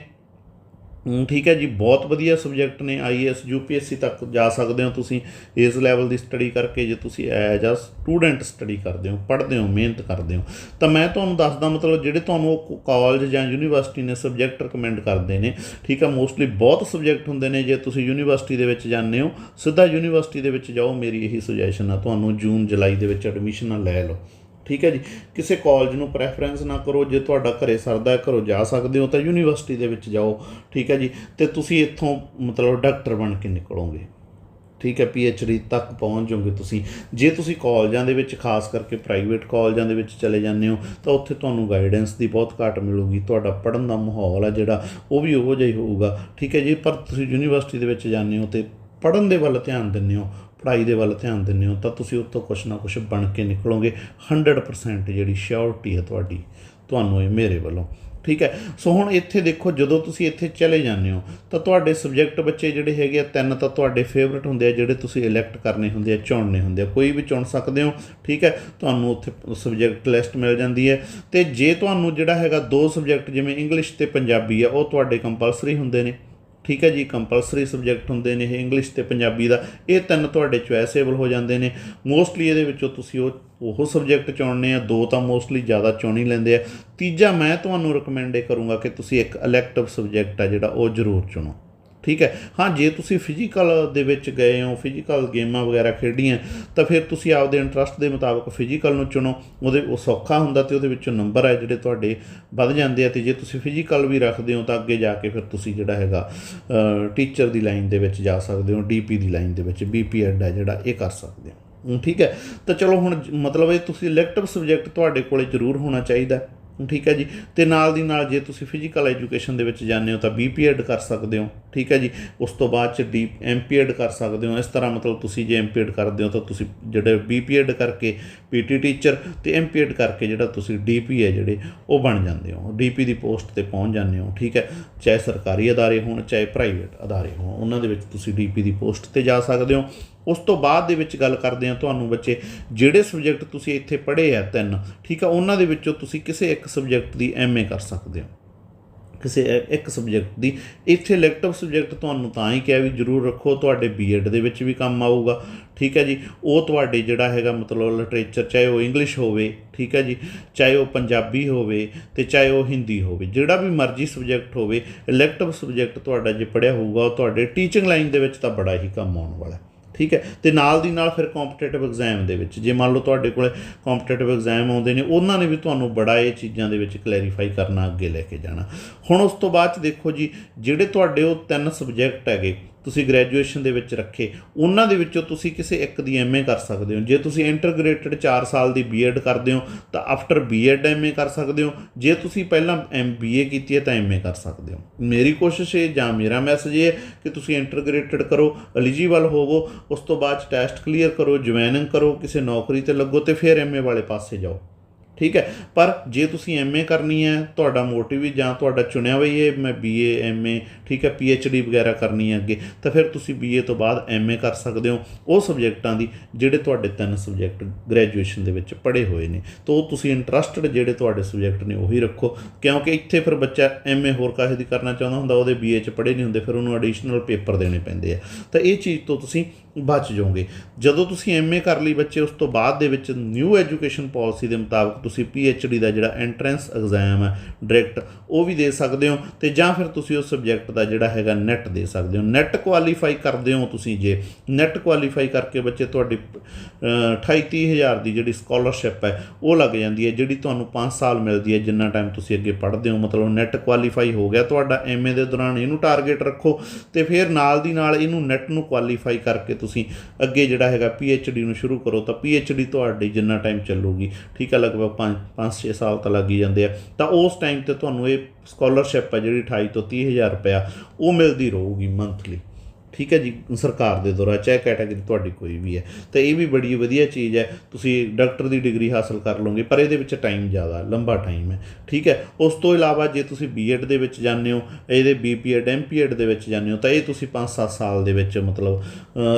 Speaker 1: ਠੀਕ ਹੈ ਜੀ, ਬਹੁਤ ਵਧੀਆ ਸਬਜੈਕਟ ਨੇ ਆਈਐਸ ਯੂਪੀਐਸਸੀ ਤੱਕ ਜਾ ਸਕਦੇ ਹੋ ਤੁਸੀਂ। ਇਸ ਲੈਵਲ ਦੀ ਸਟੱਡੀ ਕਰਕੇ ਜੇ ਤੁਸੀਂ ਐਜ ਅ ਸਟੂਡੈਂਟ ਸਟੱਡੀ ਕਰਦੇ ਹੋ, ਪੜ੍ਹਦੇ ਹੋ, ਮਿਹਨਤ ਕਰਦੇ ਹੋ, ਤਾਂ ਮੈਂ ਤੁਹਾਨੂੰ ਦੱਸਦਾ ਮਤਲਬ ਜਿਹੜੇ ਤੁਹਾਨੂੰ ਉਹ ਕਾਲਜ ਜਾਂ ਯੂਨੀਵਰਸਿਟੀ ਨੇ ਸਬਜੈਕਟ ਰეკਮੈਂਡ ਕਰਦੇ ਨੇ, ਠੀਕ ਹੈ ਮੋਸਟਲੀ ਬਹੁਤ ਸਬਜੈਕਟ ਹੁੰਦੇ ਨੇ। ਜੇ ਤੁਸੀਂ ਯੂਨੀਵਰਸਿਟੀ ਦੇ ਵਿੱਚ ਜਾਂਦੇ ਹੋ, ਸਿੱਧਾ ਯੂਨੀਵਰਸਿਟੀ ਦੇ ਵਿੱਚ ਜਾਓ, ਮੇਰੀ ਇਹੀ ਸੁਜੈਸ਼ਨ ਆ, ਤੁਹਾਨੂੰ ਜੂਨ, ਜੁਲਾਈ ਦੇ ਵਿੱਚ ਐਡਮਿਸ਼ਨ ਲੈ ਲਓ। ਠੀਕ ਹੈ ਜੀ? ਕਿਸੇ ਕਾਲਜ ਨੂੰ ਪ੍ਰੈਫਰੈਂਸ ਨਾ ਕਰੋ, ਜੇ ਤੁਹਾਡਾ ਘਰੇ ਸਰਦਾ ਹੈ, ਘਰੋਂ ਜਾ ਸਕਦੇ ਹੋ, ਤਾਂ ਯੂਨੀਵਰਸਿਟੀ ਦੇ ਵਿੱਚ ਜਾਓ, ਠੀਕ ਹੈ ਜੀ? ਤੇ ਤੁਸੀਂ ਇੱਥੋਂ ਮਤਲਬ ਡਾਕਟਰ ਬਣ ਕੇ ਨਿਕਲੋਗੇ। ਠੀਕ ਹੈ ਡੀ ਤੱਕ ਪਹੁੰਚ ਜਾਓਗੇ ਤੁਸੀਂ। ਜੇ ਤੁਸੀਂ ਕਾਲਜਾਂ ਦੇ ਵਿੱਚ, ਖਾਸ ਕਰਕੇ ਪ੍ਰਾਈਵੇਟ ਕਾਲਜਾਂ ਦੇ ਵਿੱਚ ਚਲੇ ਜਾਂਦੇ ਹੋ, ਤਾਂ ਉੱਥੇ ਤੁਹਾਨੂੰ ਗਾਈਡੈਂਸ ਦੀ ਬਹੁਤ ਘੱਟ ਮਿਲੂਗੀ। ਤੁਹਾਡਾ ਪੜ੍ਹਨ ਦਾ ਮਾਹੌਲ ਹੈ ਜਿਹੜਾ, ਉਹ ਵੀ ਉਹੋ ਜਿਹਾ ਹੀ ਹੋਊਗਾ। ਠੀਕ ਹੈ ਜੀ? ਪਰ ਤੁਸੀਂ ਯੂਨੀਵਰਸਿਟੀ ਦੇ ਵਿੱਚ ਜਾਂਦੇ ਹੋ ਤੇ ਪੜ੍ਹਨ ਦੇ ਵੱਲ ਧਿਆਨ ਦਿੰਦੇ ਹੋ। ਪੜ੍ਹਾਈ ਦੇ ਵੱਲ ਧਿਆਨ ਦਿੰਦੇ ਹੋ, ਤਾਂ ਤੁਸੀਂ ਉੱਥੋਂ ਕੁਛ ਨਾ ਕੁਛ ਬਣ ਕੇ ਨਿਕਲੋਗੇ। 100% ਜਿਹੜੀ ਸ਼ੋਰਟੀ ਹੈ ਤੁਹਾਡੀ, ਤੁਹਾਨੂੰ ਇਹ ਮੇਰੇ ਵੱਲੋਂ। ਠੀਕ ਹੈ? ਸੋ ਹੁਣ ਇੱਥੇ ਦੇਖੋ, ਜਦੋਂ ਤੁਸੀਂ ਇੱਥੇ ਚਲੇ ਜਾਂਦੇ ਹੋ, ਤਾਂ ਤੁਹਾਡੇ ਸਬਜੈਕਟ ਬੱਚੇ ਜਿਹੜੇ ਹੈਗੇ ਆ, ਤਿੰਨ ਤਾਂ ਤੁਹਾਡੇ ਫੇਵਰਿਟ ਹੁੰਦੇ ਆ, ਜਿਹੜੇ ਤੁਸੀਂ ਇਲੈਕਟ ਕਰਨੇ ਹੁੰਦੇ ਆ, ਚੁਣਨੇ ਹੁੰਦੇ ਆ। ਕੋਈ ਵੀ ਚੁਣ ਸਕਦੇ ਹੋ, ਠੀਕ ਹੈ? ਤੁਹਾਨੂੰ ਉੱਥੇ ਸਬਜੈਕਟ ਲਿਸਟ ਮਿਲ ਜਾਂਦੀ ਹੈ। ਤੇ ਜੇ ਤੁਹਾਨੂੰ ਜਿਹੜਾ ਹੈਗਾ ਦੋ ਸਬਜੈਕਟ ਜਿਵੇਂ ਇੰਗਲਿਸ਼ ਤੇ ਪੰਜਾਬੀ ਆ, ਉਹ ਤੁਹਾਡੇ ਕੰਪਲਸਰੀ ਹੁੰਦੇ ਨੇ। ਠੀਕ ਹੈ ਜੀ ਕੰਪਲਸਰੀ ਸਬਜੈਕਟ ਹੁੰਦੇ ਨੇ ਇਹ ਇੰਗਲਿਸ਼ ਤੇ ਪੰਜਾਬੀ ਦਾ। ਇਹ ਤਿੰਨ ਤੁਹਾਡੇ ਚੁਆਇਸੇਬਲ ਹੋ ਜਾਂਦੇ ਨੇ। ਮੋਸਟਲੀ ਇਹਦੇ ਵਿੱਚੋਂ ਤੁਸੀਂ ਉਹ ਉਹ ਸਬਜੈਕਟ ਚੁਣਨੇ ਆ, ਦੋ ਤਾਂ ਮੋਸਟਲੀ ਜ਼ਿਆਦਾ ਚੁਣ ਹੀ ਲੈਂਦੇ ਆ। ਤੀਜਾ ਮੈਂ ਤੁਹਾਨੂੰ ਰეკਮੈਂਡ ਇਹ ਕਰੂੰਗਾ ਕਿ ਤੁਸੀਂ ਇੱਕ ਇਲੈਕਟਿਵ ਸਬਜੈਕਟ ਆ ਜਿਹੜਾ, ਉਹ ਜ਼ਰੂਰ ਚੁਣੋ। ਠੀਕ ਹੈ। ਹਾਂ, ਜੇ ਤੁਸੀਂ ਫਿਜ਼ੀਕਲ ਦੇ ਵਿੱਚ ਗਏ ਹੋ ਫਿਜ਼ੀਕਲ ਗੇਮਾਂ ਵਗੈਰਾ ਖੇਡੀਆਂ, ਤਾਂ ਫਿਰ ਤੁਸੀਂ ਆਪਦੇ ਇੰਟਰਸਟ ਦੇ ਮੁਤਾਬਕ ਫਿਜ਼ੀਕਲ ਨੂੰ ਚੁਣੋ। ਉਹਦੇ, ਉਹ ਸੌਖਾ ਹੁੰਦਾ ਤੇ ਉਹਦੇ ਵਿੱਚੋਂ ਨੰਬਰ ਹੈ ਜਿਹੜੇ ਤੁਹਾਡੇ ਵੱਧ ਜਾਂਦੇ ਆ ਤੇ ਜੇ ਤੁਸੀਂ ਫਿਜ਼ੀਕਲ ਵੀ ਰੱਖਦੇ ਹੋ, ਤਾਂ ਅੱਗੇ ਜਾ ਕੇ ਫਿਰ ਤੁਸੀਂ ਜਿਹੜਾ ਹੈਗਾ ਟੀਚਰ ਦੀ ਲਾਈਨ ਦੇ ਵਿੱਚ ਜਾ ਸਕਦੇ ਹੋ ਡੀਪੀ ਦੀ ਲਾਈਨ ਦੇ ਵਿੱਚ ਬੀਪੀ ਐਡ ਹੈ ਜਿਹੜਾ, ਇਹ ਕਰ ਸਕਦੇ ਹੋ। ਠੀਕ ਹੈ। ਤਾਂ ਚਲੋ ਹੁਣ ਮਤਲਬ ਇਹ ਤੁਸੀਂ ਇਲੈਕਟਿਵ ਸਬਜੈਕਟ ਤੁਹਾਡੇ ਕੋਲੇ ਜ਼ਰੂਰ ਹੋਣਾ ਚਾਹੀਦਾ। ਠੀਕ ਹੈ ਜੀ। ਤੇ ਨਾਲ ਦੀ ਨਾਲ ਜੇ ਤੁਸੀਂ ਫਿਜ਼ੀਕਲ ਐਜੂਕੇਸ਼ਨ ਦੇ ਵਿੱਚ ਜਾਂਦੇ ਹੋ ਤਾਂ ਬੀਪੀਐਡ ਕਰ ਸਕਦੇ ਹੋ, ਠੀਕ ਹੈ ਜੀ। ਉਸ ਤੋਂ ਬਾਅਦ ਚ ਡੀ ਐਮਪੀਐਡ ਕਰ ਸਕਦੇ ਹੋ। ਇਸ ਤਰ੍ਹਾਂ ਮਤਲਬ ਤੁਸੀਂ ਜੇ ਐਮਪੀਐਡ ਕਰਦੇ ਹੋ ਤਾਂ ਤੁਸੀਂ ਜਿਹੜੇ ਬੀਪੀਐਡ ਕਰਕੇ ਪੀਟੀ ਟੀਚਰ ਤੇ ਐਮਪੀਐਡ ਕਰਕੇ ਜਿਹੜਾ ਤੁਸੀਂ ਡੀਪੀ ਹੈ ਜਿਹੜੇ, ਉਹ ਬਣ ਜਾਂਦੇ ਹੋ। ਡੀਪੀ ਦੀ ਪੋਸਟ ਤੇ ਪਹੁੰਚ ਜਾਂਦੇ ਹੋ, ਠੀਕ ਹੈ। ਚਾਹੇ ਸਰਕਾਰੀ ਅਦਾਰੇ ਹੋਣ, ਚਾਹੇ ਪ੍ਰਾਈਵੇਟ ਅਦਾਰੇ ਹੋਣ, ਉਹਨਾਂ ਦੇ ਵਿੱਚ ਤੁਸੀਂ ਡੀਪੀ ਦੀ ਪੋਸਟ ਤੇ ਜਾ ਸਕਦੇ ਹੋ। ਉਸ ਤੋਂ ਬਾਅਦ ਦੇ ਵਿੱਚ ਗੱਲ ਕਰਦੇ ਹਾਂ ਤੁਹਾਨੂੰ ਬੱਚੇ, ਜਿਹੜੇ ਸਬਜੈਕਟ ਤੁਸੀਂ ਇੱਥੇ ਪੜ੍ਹੇ ਆ ਤਿੰਨ, ਠੀਕ ਆ, ਉਹਨਾਂ ਦੇ ਵਿੱਚੋਂ ਤੁਸੀਂ ਕਿਸੇ ਇੱਕ ਸਬਜੈਕਟ ਦੀ ਐਮਏ ਕਰ ਸਕਦੇ ਹੋ। ਕਿਸੇ ਇੱਕ ਸਬਜੈਕਟ ਦੀ, ਇੱਥੇ ਇਲੈਕਟਿਵ ਸਬਜੈਕਟ ਤੁਹਾਨੂੰ ਤਾਂ ਹੀ ਕਿਹਾ ਵੀ ਜ਼ਰੂਰ ਰੱਖੋ, ਤੁਹਾਡੇ ਬੀਐਡ ਦੇ ਵਿੱਚ ਵੀ ਕੰਮ ਆਊਗਾ, ਠੀਕ ਹੈ ਜੀ। ਉਹ ਤੁਹਾਡੇ ਜਿਹੜਾ ਹੈਗਾ ਮਤਲਬ ਲਿਟਰੇਚਰ ਚਾਹੇ ਉਹ ਇੰਗਲਿਸ਼ ਹੋਵੇ, ਠੀਕ ਹੈ ਜੀ, ਚਾਹੇ ਉਹ ਪੰਜਾਬੀ ਹੋਵੇ ਤੇ ਚਾਹੇ ਉਹ ਹਿੰਦੀ ਹੋਵੇ, ਜਿਹੜਾ ਵੀ ਮਰਜ਼ੀ ਸਬਜੈਕਟ ਹੋਵੇ ਇਲੈਕਟਿਵ ਸਬਜੈਕਟ ਤੁਹਾਡਾ ਜੇ ਪੜਿਆ ਹੋਊਗਾ, ਉਹ ਤੁਹਾਡੇ ਟੀਚਿੰਗ ਲਾਈਨ ਦੇ ਵਿੱਚ ਤਾਂ ਬੜਾ ਹੀ ਕੰਮ ਆਉਣ ਵਾਲਾ ਹੈ। ਠੀਕ ਹੈ? ਤੇ ਨਾਲ ਦੀ ਨਾਲ ਫਿਰ ਕੰਪੀਟੀਟਿਵ ਐਗਜ਼ਾਮ ਦੇ ਵਿੱਚ, ਜੇ ਮੰਨ ਲਓ ਤੁਹਾਡੇ ਕੋਲੇ ਕੰਪੀਟੀਟਿਵ ਐਗਜ਼ਾਮ ਆਉਂਦੇ ਨੇ, ਉਹਨਾਂ ਨੇ ਵੀ ਤੁਹਾਨੂੰ ਬੜਾ ਇਹ ਚੀਜ਼ਾਂ ਦੇ ਵਿੱਚ ਕਲੈਰੀਫਾਈ ਕਰਨਾ, ਅੱਗੇ ਲੈ ਕੇ ਜਾਣਾ। ਹੁਣ ਉਸ ਤੋਂ ਬਾਅਦ ਚ ਦੇਖੋ ਜੀ, ਜਿਹੜੇ ਤੁਹਾਡੇ ਉਹ ਤਿੰਨ ਸਬਜੈਕਟ ਹੈਗੇ, ਤੁਸੀਂ ਗ੍ਰੈਜੂਏਸ਼ਨ ਦੇ ਵਿੱਚ ਰੱਖੇ, ਉਹਨਾਂ ਦੇ ਵਿੱਚੋਂ ਤੁਸੀਂ ਕਿਸੇ ਇੱਕ ਦੀ ਐਮਏ ਕਰ ਸਕਦੇ ਹੋ। ਜੇ ਤੁਸੀਂ ਇੰਟਰਗ੍ਰੇਟਡ 4 ਸਾਲ ਦੀ ਬੀਐਡ ਕਰਦੇ ਹੋ, ਤਾਂ ਆਫਟਰ ਬੀਐਡ ਐਮਏ ਕਰ ਸਕਦੇ ਹੋ। ਜੇ ਤੁਸੀਂ ਪਹਿਲਾਂ ਐਮਬੀਏ ਕੀਤੀ ਹੈ, ਤਾਂ ਐਮਏ ਕਰ ਸਕਦੇ ਹੋ। ਮੇਰੀ ਕੋਸ਼ਿਸ਼ ਇਹ, ਜਾਂ ਮੇਰਾ ਮੈਸੇਜ ਇਹ ਹੈ ਕਿ ਤੁਸੀਂ ਇੰਟਰਗ੍ਰੇਟਡ ਕਰੋ ਐਲੀਜੀਬਲ ਹੋਵੋ, ਉਸ ਤੋਂ ਬਾਅਦ ਟੈਸਟ ਕਲੀਅਰ ਕਰੋ ਜੁਆਇਨਿੰਗ ਕਰੋ, ਕਿਸੇ ਨੌਕਰੀ ਤੇ ਲੱਗੋ ਤੇ ਫਿਰ ਐਮਏ ਵਾਲੇ ਪਾਸੇ ਜਾਓ। ਠੀਕ ਹੈ। ਪਰ ਜੇ ਤੁਸੀਂ ਐਮਏ ਕਰਨੀ ਹੈ, ਤੁਹਾਡਾ ਮੋਟਿਵ ਵੀ ਜਾਂ ਤੁਹਾਡਾ ਚੁਣਿਆ ਹੋਇਆ ਹੀ ਹੈ ਮੈਂ ਬੀਏ ਐਮਏ ਠੀਕ ਹੈ ਪੀਐਚਡੀ ਵਗੈਰਾ ਕਰਨੀ ਹੈ ਅੱਗੇ, ਤਾਂ ਫਿਰ ਤੁਸੀਂ ਬੀਏ ਤੋਂ ਬਾਅਦ ਐਮਏ ਕਰ ਸਕਦੇ ਹੋ। ਉਹ ਸਬਜੈਕਟਾਂ ਦੀ ਜਿਹੜੇ ਤੁਹਾਡੇ ਤਿੰਨ ਸਬਜੈਕਟ ਗ੍ਰੈਜੂਏਸ਼ਨ ਦੇ ਵਿੱਚ ਪੜ੍ਹੇ ਹੋਏ ਨੇ, ਤਾਂ ਉਹ ਤੁਸੀਂ ਇੰਟਰਸਟਡ ਜਿਹੜੇ ਤੁਹਾਡੇ ਸਬਜੈਕਟ ਨੇ ਉਹੀ ਰੱਖੋ। ਕਿਉਂਕਿ ਇੱਥੇ ਫਿਰ ਬੱਚਾ ਐਮਏ ਹੋਰ ਕਾਹੇ ਦੀ ਕਰਨਾ ਚਾਹੁੰਦਾ ਹੁੰਦਾ, ਉਹਦੇ ਬੀਏ ਚ ਪੜ੍ਹੇ ਨਹੀਂ ਹੁੰਦੇ, ਫਿਰ ਉਹਨੂੰ ਐਡੀਸ਼ਨਲ ਪੇਪਰ ਦੇਣੇ ਪੈਂਦੇ ਆ। ਤਾਂ ਇਹ ਚੀਜ਼ ਤੋਂ ਤੁਸੀਂ ਬਚ ਜਾਓਗੇ। ਜਦੋਂ ਤੁਸੀਂ ਐਮਏ ਕਰ ਲਈ ਬੱਚੇ, ਉਸ ਤੋਂ ਬਾਅਦ ਦੇ ਵਿੱਚ ਨਿਊ ਐਜੂਕੇਸ਼ਨ ਪਾਲਿਸੀ ਦੇ ਮੁਤਾਬਕ ਤੁਸੀਂ ਡੀ ਦਾ ਜਿਹੜਾ ਐਂਟਰੈਂਸ ਐਗਜ਼ਾਮ ਹੈ ਡਾਇਰੈਕਟ ਉਹ ਵੀ ਦੇ ਸਕਦੇ ਹੋ ਤੇ ਜਾਂ ਫਿਰ ਤੁਸੀਂ ਉਸ ਸਬਜੈਕਟ ਦਾ ਜਿਹੜਾ ਹੈਗਾ ਨੈਟ ਦੇ ਸਕਦੇ ਹੋ। ਨੈਟ ਕੁਆਲੀਫਾਈ ਕਰਦੇ ਹੋ ਤੁਸੀਂ ਜੇ। ਨੈਟ ਕੁਆਲੀਫਾਈ ਕਰਕੇ ਬੱਚੇ ਤੁਹਾਡੀ 28 ਹਜ਼ਾਰ ਦੀ ਜਿਹੜੀ ਸਕਾਲਰਸ਼ਿਪ ਹੈ, ਉਹ ਲੱਗ ਜਾਂਦੀ ਹੈ, ਜਿਹੜੀ ਤੁਹਾਨੂੰ 5 ਸਾਲ ਮਿਲਦੀ ਹੈ, ਜਿੰਨਾ ਟਾਈਮ ਤੁਸੀਂ ਅੱਗੇ ਪੜ੍ਹਦੇ ਹੋ। ਮਤਲਬ ਨੈਟ ਕੁਆਲੀਫਾਈ ਹੋ ਗਿਆ ਤੁਹਾਡਾ ਐਮਏ ਦੇ ਦੌਰਾਨ ਇਹਨੂੰ ਟਾਰਗੇਟ ਰੱਖੋ ਤੇ ਫਿਰ ਨਾਲ ਦੀ ਨਾਲ ਇਹਨੂੰ ਨੈਟ ਨੂੰ ਕੁਆਲੀਫਾਈ ਕਰਕੇ ਤੁਸੀਂ ਅੱਗੇ ਜਿਹੜਾ ਹੈਗਾ ਡੀ ਨੂੰ ਸ਼ੁਰੂ ਕਰੋ, ਤਾਂ ਡੀ ਤੁਹਾਡੀ ਜਿੰਨਾ ਟਾਈਮ ਚੱਲੂਗੀ। ਠੀਕ ਹੈ, ਲਗਭਗ 5-6 ਸਾਲ ਤਾਂ ਲੱਗ ਹੀ ਜਾਂਦੇ ਆ। ਤਾਂ ਉਸ ਟਾਈਮ ਤੇ ਤੁਹਾਨੂੰ ਇਹ ਸਕਾਲਰਸ਼ਿਪ ਹੈ ਜਿਹੜੀ 28 ਤੋਂ 30 ਹਜ਼ਾਰ ਰੁਪਇਆ, ਉਹ ਮਿਲਦੀ ਰਹੂਗੀ ਮੰਥਲੀ ਠੀਕ ਹੈ ਜੀ, ਸਰਕਾਰ ਦੇ ਦੁਆਰਾ, ਚਾਹੇ ਕੈਟਾਗਰੀ ਤੁਹਾਡੀ ਕੋਈ ਵੀ ਹੈ। ਤਾਂ ਇਹ ਵੀ ਬੜੀ ਵਧੀਆ ਚੀਜ਼ ਹੈ, ਤੁਸੀਂ ਡਾਕਟਰ ਦੀ ਡਿਗਰੀ ਹਾਸਲ ਕਰ ਲਓਗੇ, ਪਰ ਇਹਦੇ ਵਿੱਚ ਟਾਈਮ ਜ਼ਿਆਦਾ, ਲੰਬਾ ਟਾਈਮ ਹੈ, ਠੀਕ ਹੈ। ਉਸ ਤੋਂ ਇਲਾਵਾ ਜੇ ਤੁਸੀਂ ਬੀਐਡ ਦੇ ਵਿੱਚ ਜਾਂਦੇ ਹੋ, ਇਹਦੇ ਬੀਪੀਐਡ ਐਮਪੀਐਡ ਦੇ ਵਿੱਚ ਜਾਂਦੇ ਹੋ, ਤਾਂ ਇਹ ਤੁਸੀਂ 5-7 ਸਾਲ ਦੇ ਵਿੱਚ ਮਤਲਬ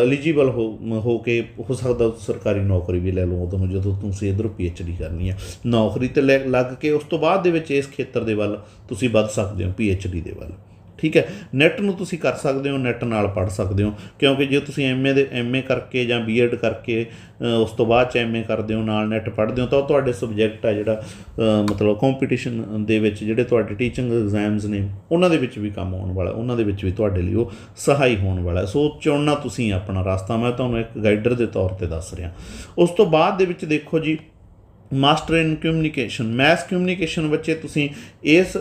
Speaker 1: ਐਲੀਜੀਬਲ ਹੋ ਹੋ ਕੇ ਹੋ ਸਕਦਾ ਸਰਕਾਰੀ ਨੌਕਰੀ ਵੀ ਲੈ ਲਓ ਉਦੋਂ ਜਦੋਂ ਤੁਸੀਂ ਇਧਰ ਪੀਐਚਡੀ ਕਰਨੀ ਹੈ। ਨੌਕਰੀ ਤੇ ਲੈ- ਲੱਗ ਕੇ ਉਸ ਤੋਂ ਬਾਅਦ ਦੇ ਵਿੱਚ ਇਸ ਖੇਤਰ ਦੇ ਵੱਲ ਤੁਸੀਂ ਵੱਧ ਸਕਦੇ ਹੋ ਪੀਐਚਡੀ ਦੇ ਵੱਲ। ਠੀਕ ਹੈ? ਨੈਟ ਨੂੰ ਤੁਸੀਂ ਕਰ ਸਕਦੇ ਹੋ ਨੈਟ ਨਾਲ ਪੜ੍ਹ ਸਕਦੇ ਹੋ। ਕਿਉਂਕਿ ਜੇ ਤੁਸੀਂ ਐਮਏ ਦੇ ਐਮਏ ਕਰਕੇ ਜਾਂ ਬੀਐਡ ਕਰਕੇ ਉਸ ਤੋਂ ਬਾਅਦ ਚ ਐਮਏ ਕਰਦੇ ਹੋ, ਨਾਲ ਨੈਟ ਪੜ੍ਹਦੇ ਹੋ, ਤਾਂ ਉਹ ਤੁਹਾਡੇ ਸਬਜੈਕਟ ਆ ਜਿਹੜਾ ਮਤਲਬ ਕੰਪੀਟੀਸ਼ਨ ਦੇ ਵਿੱਚ ਜਿਹੜੇ ਤੁਹਾਡੇ ਟੀਚਿੰਗ ਐਗਜ਼ਾਮਸ ਨੇ, ਉਹਨਾਂ ਦੇ ਵਿੱਚ ਵੀ ਕੰਮ ਆਉਣ ਵਾਲਾ, ਉਹਨਾਂ ਦੇ ਵਿੱਚ ਵੀ ਤੁਹਾਡੇ ਲਈ ਉਹ ਸਹਾਈ ਹੋਣ ਵਾਲਾ। ਸੋ ਚੁਣਨਾ ਤੁਸੀਂ ਆਪਣਾ ਰਸਤਾ। ਮੈਂ ਤੁਹਾਨੂੰ ਇੱਕ ਗਾਈਡਰ ਦੇ ਤੌਰ ਤੇ ਦੱਸ ਰਿਹਾ। ਉਸ ਤੋਂ ਬਾਅਦ ਦੇ ਵਿੱਚ ਦੇਖੋ ਜੀ master in communication mass communication ਬੱਚੇ ਤੁਸੀਂ ਇਸ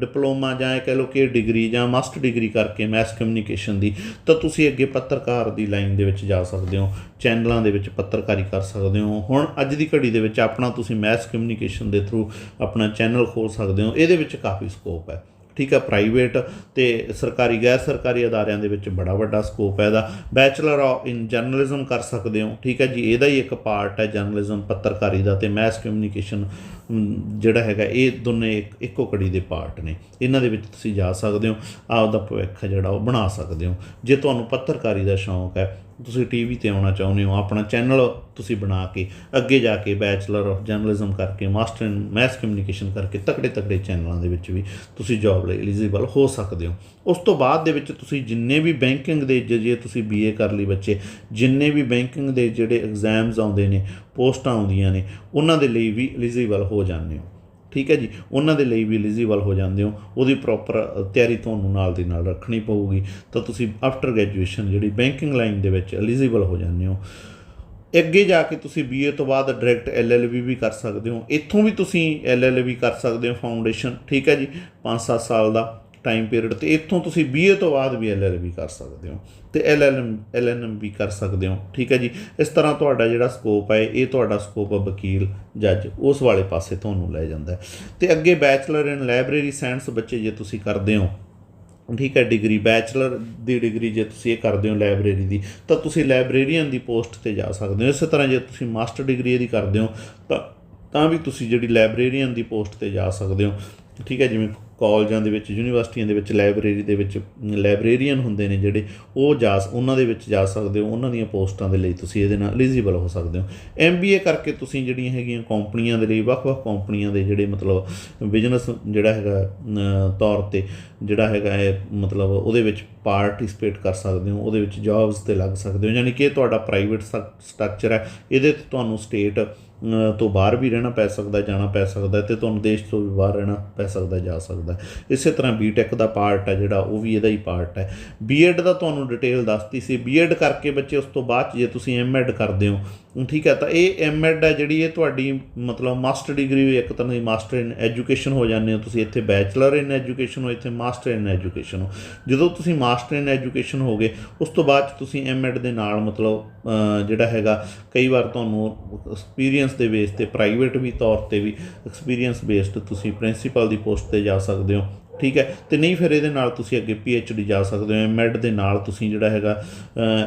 Speaker 1: ਡਿਪਲੋਮਾ ਜਾਂ ਇਹ ਕਹਿ ਲਓ ਕਿ ਡਿਗਰੀ ਜਾਂ ਮਾਸਟਰ ਡਿਗਰੀ ਕਰਕੇ ਮੈਥ ਕਮਿਊਨੀਕੇਸ਼ਨ ਦੀ, ਤਾਂ ਤੁਸੀਂ ਅੱਗੇ ਪੱਤਰਕਾਰ ਦੀ ਲਾਈਨ ਦੇ ਵਿੱਚ ਜਾ ਸਕਦੇ ਹੋ, ਚੈਨਲਾਂ ਦੇ ਵਿੱਚ ਪੱਤਰਕਾਰੀ ਕਰ ਸਕਦੇ ਹੋ। ਹੁਣ ਅੱਜ ਦੀ ਘੜੀ ਦੇ ਵਿੱਚ ਆਪਣਾ ਤੁਸੀਂ ਮੈਥ ਕਮਿਊਨੀਕੇਸ਼ਨ ਦੇ ਥਰੂ ਆਪਣਾ ਚੈਨਲ ਖੋਲ ਸਕਦੇ ਹੋ, ਇਹਦੇ ਵਿੱਚ ਕਾਫੀ ਸਕੋਪ ਹੈ। ਠੀਕ ਹੈ ਪ੍ਰਾਈਵੇਟ ਤੇ ਸਰਕਾਰੀ, ਗੈਰ ਸਰਕਾਰੀ ਅਦਾਰਿਆਂ ਦੇ ਵਿੱਚ ਬੜਾ ਵੱਡਾ ਸਕੋਪ ਹੈ ਇਹਦਾ। ਬੈਚਲਰ ਆਫ ਇਨ ਜਰਨਲਿਜ਼ਮ ਕਰ ਸਕਦੇ ਹੋ, ਠੀਕ ਹੈ ਜੀ? ਇਹਦਾ ਹੀ ਇੱਕ ਪਾਰਟ ਹੈ ਜਰਨਲਿਜ਼ਮ ਪੱਤਰਕਾਰੀ ਦਾ ਤੇ ਮੈਸ ਕਮਿਊਨੀਕੇਸ਼ਨ ਜਿਹੜਾ ਹੈਗਾ, ਇਹ ਦੋਨੇ ਇੱਕ, ਇੱਕੋ ਕੜੀ ਦੇ ਪਾਰਟ ਨੇ। ਇਹਨਾਂ ਦੇ ਵਿੱਚ ਤੁਸੀਂ ਜਾ ਸਕਦੇ ਹੋ, ਆਪਦਾ ਭਵਿੱਖ ਜਿਹੜਾ, ਉਹ ਬਣਾ ਸਕਦੇ ਹੋ। ਜੇ ਤੁਹਾਨੂੰ ਪੱਤਰਕਾਰੀ ਦਾ ਸ਼ੌਂਕ ਹੈ ਤੁਸੀਂ ਟੀਵੀ ਤੇ ਆਉਣਾ ਚਾਹੁੰਦੇ ਹੋ, ਆਪਣਾ ਚੈਨਲ ਤੁਸੀਂ ਬਣਾ ਕੇ, ਅੱਗੇ ਜਾ ਕੇ ਬੈਚਲਰ ਆਫ ਜਰਨਲਿਜ਼ਮ ਕਰਕੇ ਮਾਸਟਰ ਇਨ ਮੈਸ ਕਮਿਊਨੀਕੇਸ਼ਨ ਕਰਕੇ ਤਕੜੇ ਤਕੜੇ ਚੈਨਲਾਂ ਦੇ ਵਿੱਚ ਵੀ ਤੁਸੀਂ ਜੌਬ ਲਈ ਐਲੀਜੀਬਲ ਹੋ ਸਕਦੇ ਹੋ। ਉਸ ਤੋਂ ਬਾਅਦ ਦੇ ਵਿੱਚ ਤੁਸੀਂ ਜਿੰਨੇ ਵੀ ਬੈਂਕਿੰਗ ਦੇ ਜੇ ਜੇ ਤੁਸੀਂ ਬੀਏ ਕਰ ਲਈ ਬੱਚੇ, ਜਿੰਨੇ ਵੀ ਬੈਂਕਿੰਗ ਦੇ ਜਿਹੜੇ ਐਗਜ਼ਾਮਸ ਆਉਂਦੇ ਨੇ, ਪੋਸਟਾਂ ਆਉਂਦੀਆਂ ਨੇ, ਉਹਨਾਂ ਦੇ ਲਈ ਵੀ ਐਲੀਜੀਬਲ ਹੋ ਜਾਂਦੇ ਹੋ। ਠੀਕ ਹੈ ਜੀ? ਉਹਨਾਂ ਦੇ ਲਈ ਵੀ ਐਲੀਜੀਬਲ ਹੋ ਜਾਂਦੇ ਹੋ। ਉਹਦੀ ਪ੍ਰੋਪਰ ਤਿਆਰੀ ਤੁਹਾਨੂੰ ਨਾਲ ਦੀ ਨਾਲ ਰੱਖਣੀ ਪਊਗੀ। ਤਾਂ ਤੁਸੀਂ ਆਫਟਰ ਗ੍ਰੈਜੂਏਸ਼ਨ ਜਿਹੜੀ ਬੈਂਕਿੰਗ ਲਾਈਨ ਦੇ ਵਿੱਚ ਐਲੀਜੀਬਲ ਹੋ ਜਾਂਦੇ ਹੋ। ਅੱਗੇ ਜਾ ਕੇ ਤੁਸੀਂ ਬੀਏ ਤੋਂ ਬਾਅਦ ਡਾਇਰੈਕਟ ਐਲਐਲਬੀ ਵੀ ਕਰ ਸਕਦੇ ਹੋ। ਇੱਥੋਂ ਵੀ ਤੁਸੀਂ ਐਲਐਲਬੀ ਕਰ ਸਕਦੇ ਹੋ ਫਾਊਂਡੇਸ਼ਨ ਠੀਕ ਹੈ ਜੀ? 5-7 ਸਾਲ ਦਾ। ਟਾਈਮ ਪੀਰੀਅਡ ਤੇ ਇੱਥੋਂ ਤੁਸੀਂ ਬੀਏ ਤੋਂ ਬਾਅਦ ਵੀ ਐਲਐਲਬੀ ਕਰ ਸਕਦੇ ਹੋ ਤੇ ਐਲਐਲਐਮ ਐਲਐਨਐਮ ਵੀ ਕਰ ਸਕਦੇ ਹੋ, ਠੀਕ ਹੈ ਜੀ? ਇਸ ਤਰ੍ਹਾਂ ਤੁਹਾਡਾ ਜਿਹੜਾ ਸਕੋਪ ਹੈ, ਇਹ ਤੁਹਾਡਾ ਸਕੋਪ ਹੈ ਵਕੀਲ ਜੱਜ ਉਸ ਵਾਲੇ ਪਾਸੇ ਤੁਹਾਨੂੰ ਲੈ ਜਾਂਦਾ ਹੈ। ਤੇ ਅੱਗੇ ਬੈਚਲਰ ਇਨ ਲਾਇਬ੍ਰੇਰੀ ਸਾਇੰਸ ਬੱਚੇ ਜੇ ਤੁਸੀਂ ਕਰਦੇ ਹੋ, ਠੀਕ ਹੈ ਡਿਗਰੀ ਬੈਚਲਰ ਦੀ ਡਿਗਰੀ ਜੇ ਤੁਸੀਂ ਇਹ ਕਰਦੇ ਹੋ ਲਾਇਬ੍ਰੇਰੀ ਦੀ, ਤਾਂ ਤੁਸੀਂ ਲਾਇਬ੍ਰੇਰੀਅਨ ਦੀ ਪੋਸਟ ਤੇ ਜਾ ਸਕਦੇ ਹੋ। ਇਸੇ ਤਰ੍ਹਾਂ ਜੇ ਤੁਸੀਂ ਮਾਸਟਰ ਡਿਗਰੀ ਇਹਦੀ ਕਰਦੇ ਹੋ, ਤਾਂ ਤਾਂ ਵੀ ਤੁਸੀਂ ਜਿਹੜੀ ਲਾਇਬ੍ਰੇਰੀਅਨ ਦੀ ਪੋਸਟ ਤੇ ਜਾ ਸਕਦੇ ਹੋ, ਠੀਕ ਹੈ, ਜਿਵੇਂ ਕਾਲਜਾਂ ਦੇ ਵਿੱਚ, ਯੂਨੀਵਰਸਿਟੀਆਂ ਦੇ ਵਿੱਚ, ਲਾਇਬ੍ਰੇਰੀ ਦੇ ਵਿੱਚ, ਲਾਇਬ੍ਰੇਰੀਅਨ ਹੁੰਦੇ ਨੇ ਜਿਹੜੇ, ਉਹ ਜਾ ਉਹਨਾਂ ਦੇ ਵਿੱਚ ਜਾ ਸਕਦੇ ਹੋ, ਉਹਨਾਂ ਦੀਆਂ ਪੋਸਟਾਂ ਦੇ ਲਈ ਤੁਸੀਂ ਇਹਦੇ ਨਾਲ ਐਲੀਜੀਬਲ ਹੋ ਸਕਦੇ ਹੋ। ਐਮਬੀਏ ਕਰਕੇ ਤੁਸੀਂ ਜਿਹੜੀਆਂ ਹੈਗੀਆਂ ਕੰਪਨੀਆਂ ਦੇ ਲਈ, ਵੱਖ-ਵੱਖ ਕੰਪਨੀਆਂ ਦੇ ਜਿਹੜੇ ਮਤਲਬ ਬਿਜ਼ਨਸ ਜਿਹੜਾ ਹੈਗਾ ਤੌਰ ਤੇ ਜਿਹੜਾ ਹੈਗਾ ਹੈ ਮਤਲਬ ਉਹਦੇ ਵਿੱਚ ਪਾਰਟਿਸਿਪੇਟ ਕਰ ਸਕਦੇ ਹੋ, ਉਹਦੇ ਵਿੱਚ ਜੌਬਸ ਤੇ ਲੱਗ ਸਕਦੇ ਹੋ। ਯਾਨੀ ਕਿ ਤੁਹਾਡਾ ਪ੍ਰਾਈਵੇਟ ਸਟਰਕਚਰ ਹੈ। ਇਹਦੇ ਤੇ ਤੁਹਾਨੂੰ ਸਟੇਟ ਤੋਂ ਬਾਹਰ ਵੀ ਰਹਿਣਾ ਪੈ ਸਕਦਾ ਜਾਣਾ ਪੈ ਸਕਦਾ ਤੇ ਤੁਹਾਨੂੰ ਦੇਸ਼ ਤੋਂ ਵੀ ਬਾਹਰ ਰਹਿਣਾ ਪੈ ਸਕਦਾ ਜਾ ਸਕਦਾ ਇਸੇ ਤਰ੍ਹਾਂ ਬੀਟੈਕ ਦਾ ਪਾਰਟ ਹੈ ਜਿਹੜਾ, ਉਹ ਵੀ ਇਹਦਾ ਹੀ ਪਾਰਟ ਹੈ। ਬੀਐਡ ਦਾ ਤੁਹਾਨੂੰ ਡਿਟੇਲ ਦੱਸਤੀ ਸੀ। ਬੀਐਡ ਕਰਕੇ ਬੱਚੇ ਉਸ ਤੋਂ ਬਾਅਦ 'ਚ ਜੇ ਤੁਸੀਂ ਐਮਐਡ ਕਰਦੇ ਹੋ ਠੀਕ ਹੈ, ਤਾਂ ਇਹ ਐਮਐਡ ਹੈ ਜਿਹੜੀ ਇਹ ਤੁਹਾਡੀ ਮਤਲਬ ਮਾਸਟਰ ਡਿਗਰੀ ਵੀ ਇੱਕ ਤਰ੍ਹਾਂ ਦੀ ਮਾਸਟਰ ਇਨ ਐਜੂਕੇਸ਼ਨ ਹੋ ਜਾਂਦੇ ਹੋ, ਤੁਸੀਂ ਇੱਥੇ ਬੈਚਲਰ ਇਨ ਐਜੂਕੇਸ਼ਨ ਹੋ, ਇੱਥੇ ਮਾਸਟਰ ਇਨ ਐਜੂਕੇਸ਼ਨ ਹੋ। ਜਦੋਂ ਤੁਸੀਂ ਮਾਸਟਰ ਇਨ ਐਜੂਕੇਸ਼ਨ ਹੋ ਗਏ ਉਸ ਤੋਂ ਬਾਅਦ 'ਚ ਤੁਸੀਂ ਐਮਐਡ ਦੇ ਨਾਲ ਮਤਲਬ ਜਿਹੜਾ ਹੈਗਾ, ਕਈ ਵਾਰ ਤੁਹਾਨੂੰ ਐਕਸਪੀਰੀਅੰਸ ਦੇ ਬੇਸ ਤੇ ਪ੍ਰਾਈਵੇਟ ਵੀ ਤੌਰ ਤੇ ਵੀ ਐਕਸਪੀਰੀਅੰਸ ਬੇਸਡ ਤੁਸੀਂ ਪ੍ਰਿੰਸੀਪਲ ਦੀ ਪੋਸਟ ਤੇ ਜਾ ਸਕਦੇ ਹੋ। ਠੀਕ ਹੈ? ਤੇ ਨਹੀਂ ਫਿਰ ਇਹਦੇ ਨਾਲ ਤੁਸੀਂ ਅੱਗੇ ਡੀ ਜਾ ਸਕਦੇ ਹੋ ਐਮਐਡ ਦੇ ਨਾਲ ਤੁਸੀਂ ਜਿਹੜਾ ਹੈਗਾ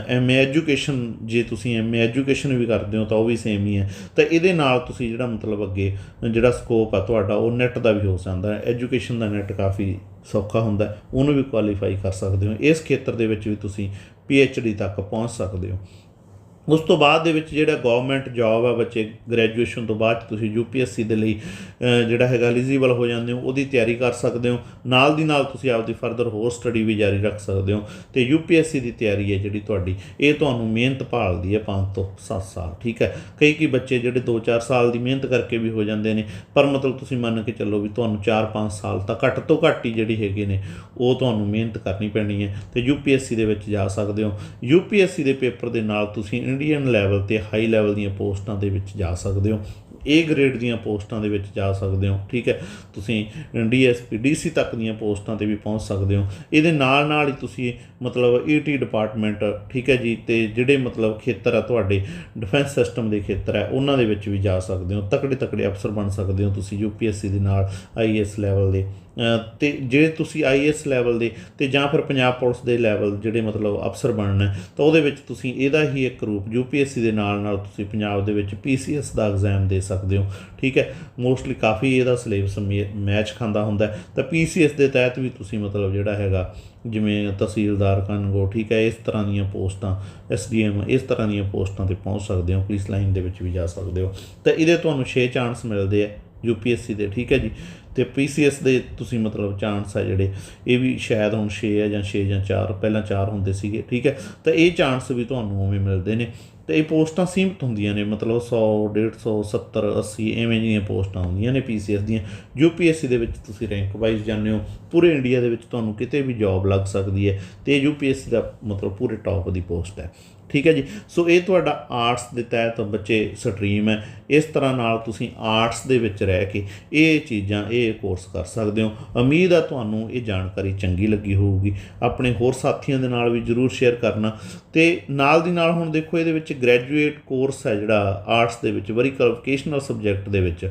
Speaker 1: ਐਮ ਏ ਐਜੂਕੇਸ਼ਨ ਜੇ ਤੁਸੀਂ ਐਮਏ ਐਜੂਕੇਸ਼ਨ ਵੀ ਕਰਦੇ ਹੋ ਤਾਂ ਉਹ ਵੀ ਸੇਮ ਹੀ ਹੈ। ਤਾਂ ਇਹਦੇ ਨਾਲ ਤੁਸੀਂ ਜਿਹੜਾ ਮਤਲਬ ਅੱਗੇ, ਜਿਹੜਾ ਸਕੋਪ ਆ ਤੁਹਾਡਾ, ਉਹ ਨੈਟ ਦਾ ਵੀ ਹੋ ਜਾਂਦਾ ਹੈ। ਐਜੂਕੇਸ਼ਨ ਦਾ ਨੈਟ ਕਾਫੀ ਸੌਖਾ ਹੁੰਦਾ ਉਹਨੂੰ ਵੀ ਕੁਆਲੀਫਾਈ ਕਰ ਸਕਦੇ ਹੋ। ਇਸ ਖੇਤਰ ਦੇ ਵਿੱਚ ਵੀ ਤੁਸੀਂ ਡੀ ਤੱਕ ਪਹੁੰਚ ਸਕਦੇ ਹੋ। ਉਸ ਤੋਂ ਬਾਅਦ ਦੇ ਵਿੱਚ ਜਿਹੜਾ ਗਵਰਨਮੈਂਟ ਜੌਬ ਆ ਬੱਚੇ ਗ੍ਰੈਜੂਏਸ਼ਨ ਤੋਂ ਬਾਅਦ 'ਚ ਤੁਸੀਂ ਯੂਪੀਐਸਸੀ ਦੇ ਲਈ ਜਿਹੜਾ ਹੈਗਾ ਐਲੀਜੀਬਲ ਹੋ ਜਾਂਦੇ ਹੋ, ਉਹਦੀ ਤਿਆਰੀ ਕਰ ਸਕਦੇ ਹੋ। ਨਾਲ ਦੀ ਨਾਲ ਤੁਸੀਂ ਆਪਦੀ ਫਰਦਰ ਹੋਰ ਸਟੱਡੀ ਵੀ ਜਾਰੀ ਰੱਖ ਸਕਦੇ ਹੋ। ਤੇ ਯੂਪੀਐਸਸੀ ਦੀ ਤਿਆਰੀ ਹੈ ਜਿਹੜੀ ਤੁਹਾਡੀ, ਇਹ ਤੁਹਾਨੂੰ ਮਿਹਨਤ ਭਾਲਦੀ ਹੈ 5 ਤੋਂ 7 ਸਾਲ, ਠੀਕ ਹੈ? ਕਈ ਕਈ ਬੱਚੇ ਜਿਹੜੇ 2-4 ਸਾਲ ਦੀ ਮਿਹਨਤ ਕਰਕੇ ਵੀ ਹੋ ਜਾਂਦੇ ਨੇ, ਪਰ ਮਤਲਬ ਤੁਸੀਂ ਮੰਨ ਕੇ ਚੱਲੋ ਵੀ ਤੁਹਾਨੂੰ 4-5 ਸਾਲ ਤਾਂ ਘੱਟ ਤੋਂ ਘੱਟ ਹੀ ਜਿਹੜੀ ਹੈਗੇ ਨੇ, ਉਹ ਤੁਹਾਨੂੰ ਮਿਹਨਤ ਕਰਨੀ ਪੈਣੀ ਹੈ ਤੇ ਯੂਪੀਐਸਸੀ ਦੇ ਵਿੱਚ ਜਾ ਸਕਦੇ ਹੋ। ਯੂਪੀਐਸਸੀ ਦੇ ਪੇਪਰ ਦੇ ਨਾਲ ਤੁਸੀਂ ਇੰਡੀਅਨ ਲੈਵਲ ਤੇ ਹਾਈ ਲੈਵਲ ਦੀਆਂ ਪੋਸਟਾਂ ਦੇ ਵਿੱਚ ਜਾ ਸਕਦੇ ਹੋ। ਏ ਗ੍ਰੇਡ ਦੀਆਂ ਪੋਸਟਾਂ ਦੇ ਵਿੱਚ ਜਾ ਸਕਦੇ ਹੋ, ਠੀਕ ਹੈ? ਤੁਸੀਂ ਡੀਐਸਪੀ ਡੀਸੀ ਤੱਕ ਦੀਆਂ ਪੋਸਟਾਂ ਤੇ ਵੀ ਪਹੁੰਚ ਸਕਦੇ ਹੋ। ਇਹਦੇ ਨਾਲ ਨਾਲ ਹੀ ਤੁਸੀਂ ਮਤਲਬ ਈਟੀ ਡਿਪਾਰਟਮੈਂਟ ਠੀਕ ਹੈ ਜੀ? ਤੇ ਜਿਹੜੇ ਮਤਲਬ ਖੇਤਰ ਆ ਤੁਹਾਡੇ ਡਿਫੈਂਸ ਸਿਸਟਮ ਦੇ ਖੇਤਰ ਹੈ ਉਹਨਾਂ ਦੇ ਵਿੱਚ ਵੀ ਜਾ ਸਕਦੇ ਹੋ। ਤਕੜੇ ਤਕੜੇ ਅਫਸਰ ਬਣ ਸਕਦੇ ਹੋ ਤੁਸੀਂ ਯੂਪੀਐਸਸੀ ਦੇ ਨਾਲ ਆਈਐਸ ਲੈਵਲ ਦੇ। ਤੇ ਜੇ ਤੁਸੀਂ ਆਈਐਸ ਲੈਵਲ ਦੇ ਤੇ ਜਾਂ ਫਿਰ ਪੰਜਾਬ ਪੁਲਿਸ ਦੇ ਲੈਵਲ ਜਿਹੜੇ ਮਤਲਬ ਅਫਸਰ ਬਣਨਾ ਹੈ, ਤਾਂ ਉਹਦੇ ਵਿੱਚ ਤੁਸੀਂ ਇਹਦਾ ਹੀ ਇੱਕ ਰੂਪ ਯੂਪੀਐਸਸੀ ਦੇ ਨਾਲ ਨਾਲ ਤੁਸੀਂ ਪੰਜਾਬ ਦੇ ਵਿੱਚ ਪੀਸੀਐਸ ਦਾ ਐਗਜ਼ਾਮ ਦੇ ਸਕਦੇ ਹੋ ਠੀਕ ਹੈ? ਮੋਸਟਲੀ ਕਾਫੀ ਇਹਦਾ ਸਿਲੇਬਸ ਮੈਚ ਖਾਂਦਾ ਹੁੰਦਾ ਹੈ। ਤਾਂ ਪੀਸੀਐਸ ਦੇ ਤਹਿਤ ਵੀ ਤੁਸੀਂ ਮਤਲਬ ਜਿਹੜਾ ਹੈਗਾ ਜਿਵੇਂ ਤਹਿਸੀਲਦਾਰ ਕਾਨੂੰਗੋ ਠੀਕ ਹੈ? ਇਸ ਤਰ੍ਹਾਂ ਦੀਆਂ ਪੋਸਟਾਂ ਐਸਡੀਐਮ ਇਸ ਤਰ੍ਹਾਂ ਦੀਆਂ ਪੋਸਟਾਂ ਤੇ ਪਹੁੰਚ ਸਕਦੇ ਹੋ ਪੁਲਿਸ ਲਾਈਨ ਦੇ ਵਿੱਚ ਵੀ ਜਾ ਸਕਦੇ ਹੋ। ਤਾਂ ਇਹਦੇ ਤੁਹਾਨੂੰ 6 ਚਾਂਸ ਮਿਲਦੇ ਆ ਯੂਪੀਐਸਸੀ ਦੇ ਠੀਕ ਹੈ ਜੀ? ਤੇ ਪੀਸੀਐਸ ਦੇ ਤੁਸੀਂ ਮਤਲਬ ਚਾਂਸ ਆ ਜਿਹੜੇ, ਇਹ ਵੀ ਸ਼ਾਇਦ ਹੁਣ 6 ਆ ਜਾਂ 6 ਜਾਂ 4 ਪਹਿਲਾਂ 4 ਹੁੰਦੇ ਸੀਗੇ, ਠੀਕ ਹੈ? ਤਾਂ ਇਹ ਚਾਂਸ ਵੀ ਤੁਹਾਨੂੰ ਉਵੇਂ ਮਿਲਦੇ ਨੇ। ਤੇ ਇਹ ਪੋਸਟਾਂ ਸੀਮਤ ਹੁੰਦੀਆਂ ਨੇ, ਮਤਲਬ 100 150 70 80 ਐਵੇਂ ਜਿਹੀਆਂ ਪੋਸਟਾਂ ਹੁੰਦੀਆਂ ਨੇ ਪੀਸੀਐਸ ਦੀਆਂ। ਯੂਪੀਐਸਸੀ ਦੇ ਵਿੱਚ ਤੁਸੀਂ ਰੈਂਕ ਵਾਈਜ਼ ਜਾਂਦੇ ਹੋ, ਪੂਰੇ ਇੰਡੀਆ ਦੇ ਵਿੱਚ ਤੁਹਾਨੂੰ ਕਿਤੇ ਵੀ ਜੌਬ ਲੱਗ ਸਕਦੀ ਹੈ। ਤੇ ਯੂਪੀਐਸਸੀ ਦਾ ਮਤਲਬ ਪੂਰੇ ਟੌਪ ਦੀ ਪੋਸਟ ਹੈ। ਠੀਕ ਹੈ ਜੀ? ਸੋ ਇਹ ਤੁਹਾਡਾ ਆਰਟਸ ਦੇ ਤਹਿਤ ਬੱਚੇ ਸਟਰੀਮ ਹੈ। ਇਸ ਤਰ੍ਹਾਂ ਨਾਲ ਤੁਸੀਂ ਆਰਟਸ ਦੇ ਵਿੱਚ ਰਹਿ ਕੇ ਇਹ ਚੀਜ਼ਾਂ, ਇਹ ਕੋਰਸ ਕਰ ਸਕਦੇ ਹੋ। ਉਮੀਦ ਆ ਤੁਹਾਨੂੰ ਇਹ ਜਾਣਕਾਰੀ ਚੰਗੀ ਲੱਗੀ ਹੋਊਗੀ। ਆਪਣੇ ਹੋਰ ਸਾਥੀਆਂ ਦੇ ਨਾਲ ਵੀ ਜਰੂਰ ਸ਼ੇਅਰ ਕਰਨਾ। ਤੇ ਨਾਲ ਦੀ ਨਾਲ ਹੁਣ ਦੇਖੋ, ਇਹਦੇ ਵਿੱਚ ਗ੍ਰੈਜੂਏਟ ਕੋਰਸ ਹੈ ਜਿਹੜਾ ਆਰਟਸ ਦੇ ਵਿੱਚ ਵਰੀ ਕੁਆਲੀਫਿਕੇਸ਼ਨਲ ਸਬਜੈਕਟ ਦੇ ਵਿੱਚ।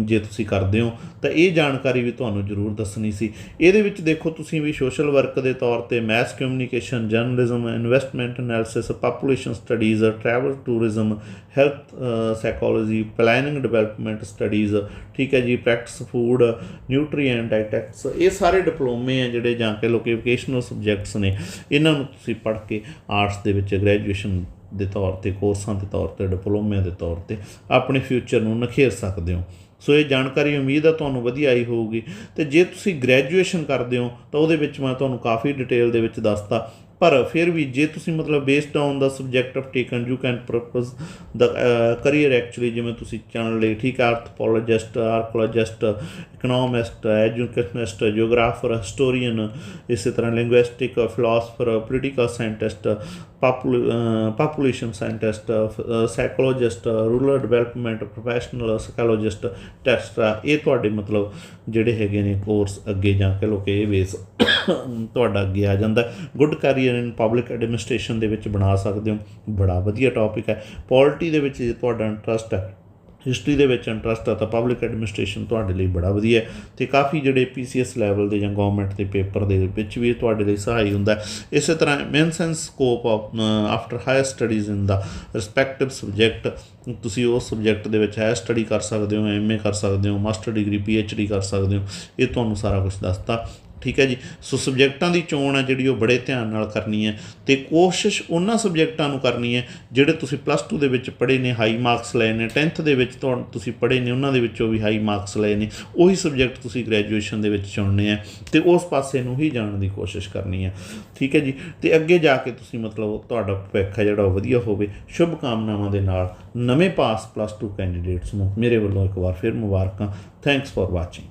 Speaker 1: ਜੇ ਤੁਸੀਂ ਕਰਦੇ ਹੋ, ਤਾਂ ਇਹ ਜਾਣਕਾਰੀ ਵੀ ਤੁਹਾਨੂੰ ਜਰੂਰ ਦੱਸਣੀ ਸੀ। ਇਹਦੇ ਵਿੱਚ ਦੇਖੋ, ਤੁਸੀਂ ਵੀ ਸੋਸ਼ਲ ਵਰਕ ਦੇ ਤੌਰ ਤੇ mass communication journalism investment analysis population studies travel tourism health psychology planning development studies ਠੀਕ ਹੈ ਜੀ ਪ੍ਰੈਕਟਿਸ ਫੂਡ ਨਿਊਟ੍ਰੀਐਂਟ ਡਾਇਟੈਕਸ ਇਹ ਸਾਰੇ ਡਿਪਲੋਮੇ ਆ ਜਿਹੜੇ ਜਾਂ ਕਿ ਲੋਕੇਸ਼ਨਲ ਸਬਜੈਕਟਸ ਨੇ। ਇਹਨਾਂ ਨੂੰ ਤੁਸੀਂ ਪੜ੍ਹ ਕੇ ਆਰਟਸ ਦੇ ਵਿੱਚ ਗ੍ਰੈਜੂਏਸ਼ਨ ਦੇ ਤੌਰ ਤੇ ਕੋਰਸਾਂ ਦੇ ਤੌਰ ਤੇ ਡਿਪਲੋਮਿਆਂ ਦੇ ਤੌਰ ਤੇ ਆਪਣੇ ਫਿਊਚਰ ਨੂੰ ਨਖੇਰ ਸਕਦੇ ਹੋ। ਸੋ ਇਹ ਜਾਣਕਾਰੀ ਉਮੀਦ ਆ ਤੁਹਾਨੂੰ ਵਧੀਆ ਆਈ ਹੋਊਗੀ। ਤੇ ਜੇ ਤੁਸੀਂ ਗ੍ਰੈਜੂਏਸ਼ਨ ਕਰਦੇ ਹੋ, ਤਾਂ ਉਹਦੇ ਵਿੱਚ ਮੈਂ ਤੁਹਾਨੂੰ ਕਾਫੀ ਡਿਟੇਲ ਦੇ ਵਿੱਚ ਦੱਸਤਾ। ਪਰ ਫਿਰ ਵੀ ਜੇ ਤੁਸੀਂ ਮਤਲਬ based on the subject of taken you can propose the career actually ਜਿਵੇਂ ਤੁਸੀਂ ਚੁਣ ਲਈ, ਠੀਕ ਹੈ anthropologist archaeologist economist educationist geographer historian ਇਸੇ ਤਰ੍ਹਾਂ linguistic philosopher political scientist population scientist psychologist rural development professional psychologist ਟੈਸਟਰਾ ਇਹ ਤੁਹਾਡੇ ਮਤਲਬ ਜਿਹੜੇ ਹੈਗੇ ਨੇ ਕੋਰਸ ਅੱਗੇ ਜਾ ਕੇ ਲੋਕੇ ਇਹ ਬੇਸ ਤੁਹਾਡਾ ਅੱਗੇ ਆ ਜਾਂਦਾ। Good career in public administration ਦੇ ਵਿੱਚ ਬਣਾ ਸਕਦੇ ਹੋ। ਬੜਾ ਵਧੀਆ ਟੌਪਿਕ ਹੈ। ਪੋਲਿਟੀ ਦੇ ਵਿੱਚ ਜੇ ਤੁਹਾਡਾ ਇੰਟਰਸਟ ਹੈ। ਹਿਸਟਰੀ ਦੇ ਵਿੱਚ ਇੰਟਰਸਟ ਆ ਤਾਂ ਪਬਲਿਕ ਐਡਮਿਨਿਸਟ੍ਰੇਸ਼ਨ ਤੁਹਾਡੇ ਲਈ ਬੜਾ ਵਧੀਆ ਹੈ ਤੇ ਕਾਫੀ ਜਿਹੜੇ ਪੀਸੀਐਸ ਲੈਵਲ ਦੇ ਜਾਂ ਗਵਰਨਮੈਂਟ ਦੇ ਪੇਪਰ ਦੇ ਵਿੱਚ ਵੀ ਤੁਹਾਡੇ ਲਈ ਸਹਾਈ ਹੁੰਦਾ ਇਸੇ ਤਰ੍ਹਾਂ immense and scope of after higher studies in the respective subject ਤੁਸੀਂ ਉਸ ਸਬਜੈਕਟ ਦੇ ਵਿੱਚ ਹਾਇਰ ਸਟੱਡੀ ਕਰ ਸਕਦੇ ਹੋ ਐਮਏ ਕਰ ਸਕਦੇ ਹੋ ਮਾਸਟਰ ਡਿਗਰੀ ਪੀਐਚਡੀ ਕਰ ਸਕਦੇ ਹੋ, ਇਹ ਤੁਹਾਨੂੰ ਸਾਰਾ ਕੁਝ ਦੱਸਤਾ ਠੀਕ ਹੈ ਜੀ। ਸੋ ਸਬਜੈਕਟਾਂ ਦੀ ਚੋਣ ਹੈ ਜਿਹੜੀ ਉਹ ਬੜੇ ਧਿਆਨ ਨਾਲ ਕਰਨੀ ਹੈ ਤੇ ਕੋਸ਼ਿਸ਼ ਉਹਨਾਂ ਸਬਜੈਕਟਾਂ ਨੂੰ ਕਰਨੀ ਹੈ ਜਿਹੜੇ ਤੁਸੀਂ ਪਲੱਸ 2 ਦੇ ਵਿੱਚ ਪੜ੍ਹੇ ਨੇ ਹਾਈ ਮਾਰਕਸ ਲਏ ਨੇ 10th ਦੇ ਵਿੱਚ ਤੁਹਾਨੂੰ ਤੁਸੀਂ ਪੜ੍ਹੇ ਨੇ, ਉਹਨਾਂ ਦੇ ਵਿੱਚੋਂ ਵੀ ਹਾਈ ਮਾਰਕਸ ਲਏ ਨੇ, ਉਹੀ ਸਬਜੈਕਟ ਤੁਸੀਂ ਗ੍ਰੈਜੂਏਸ਼ਨ ਦੇ ਵਿੱਚ ਚੁਣਨੇ ਆ ਤੇ ਉਸ ਪਾਸੇ ਨੂੰ ਹੀ ਜਾਣ ਦੀ ਕੋਸ਼ਿਸ਼ ਕਰਨੀ ਹੈ। ਠੀਕ ਹੈ ਜੀ। ਤੇ ਅੱਗੇ ਜਾ ਕੇ ਤੁਸੀਂ ਮਤਲਬ ਤੁਹਾਡਾ ਭਵਿੱਖ ਹੈ ਜਿਹੜਾ ਉਹ ਵਧੀਆ ਹੋਵੇ ਸ਼ੁਭ ਕਾਮਨਾਵਾਂ ਦੇ ਨਾਲ ਨਵੇਂ ਪਾਸ ਪਲੱਸ 2 ਕੈਂਡੀਡੇਟਸ ਨੂੰ ਮੇਰੇ ਵੱਲੋਂ ਇੱਕ ਵਾਰ ਫਿਰ ਮੁਬਾਰਕਾਂ। Thanks for watching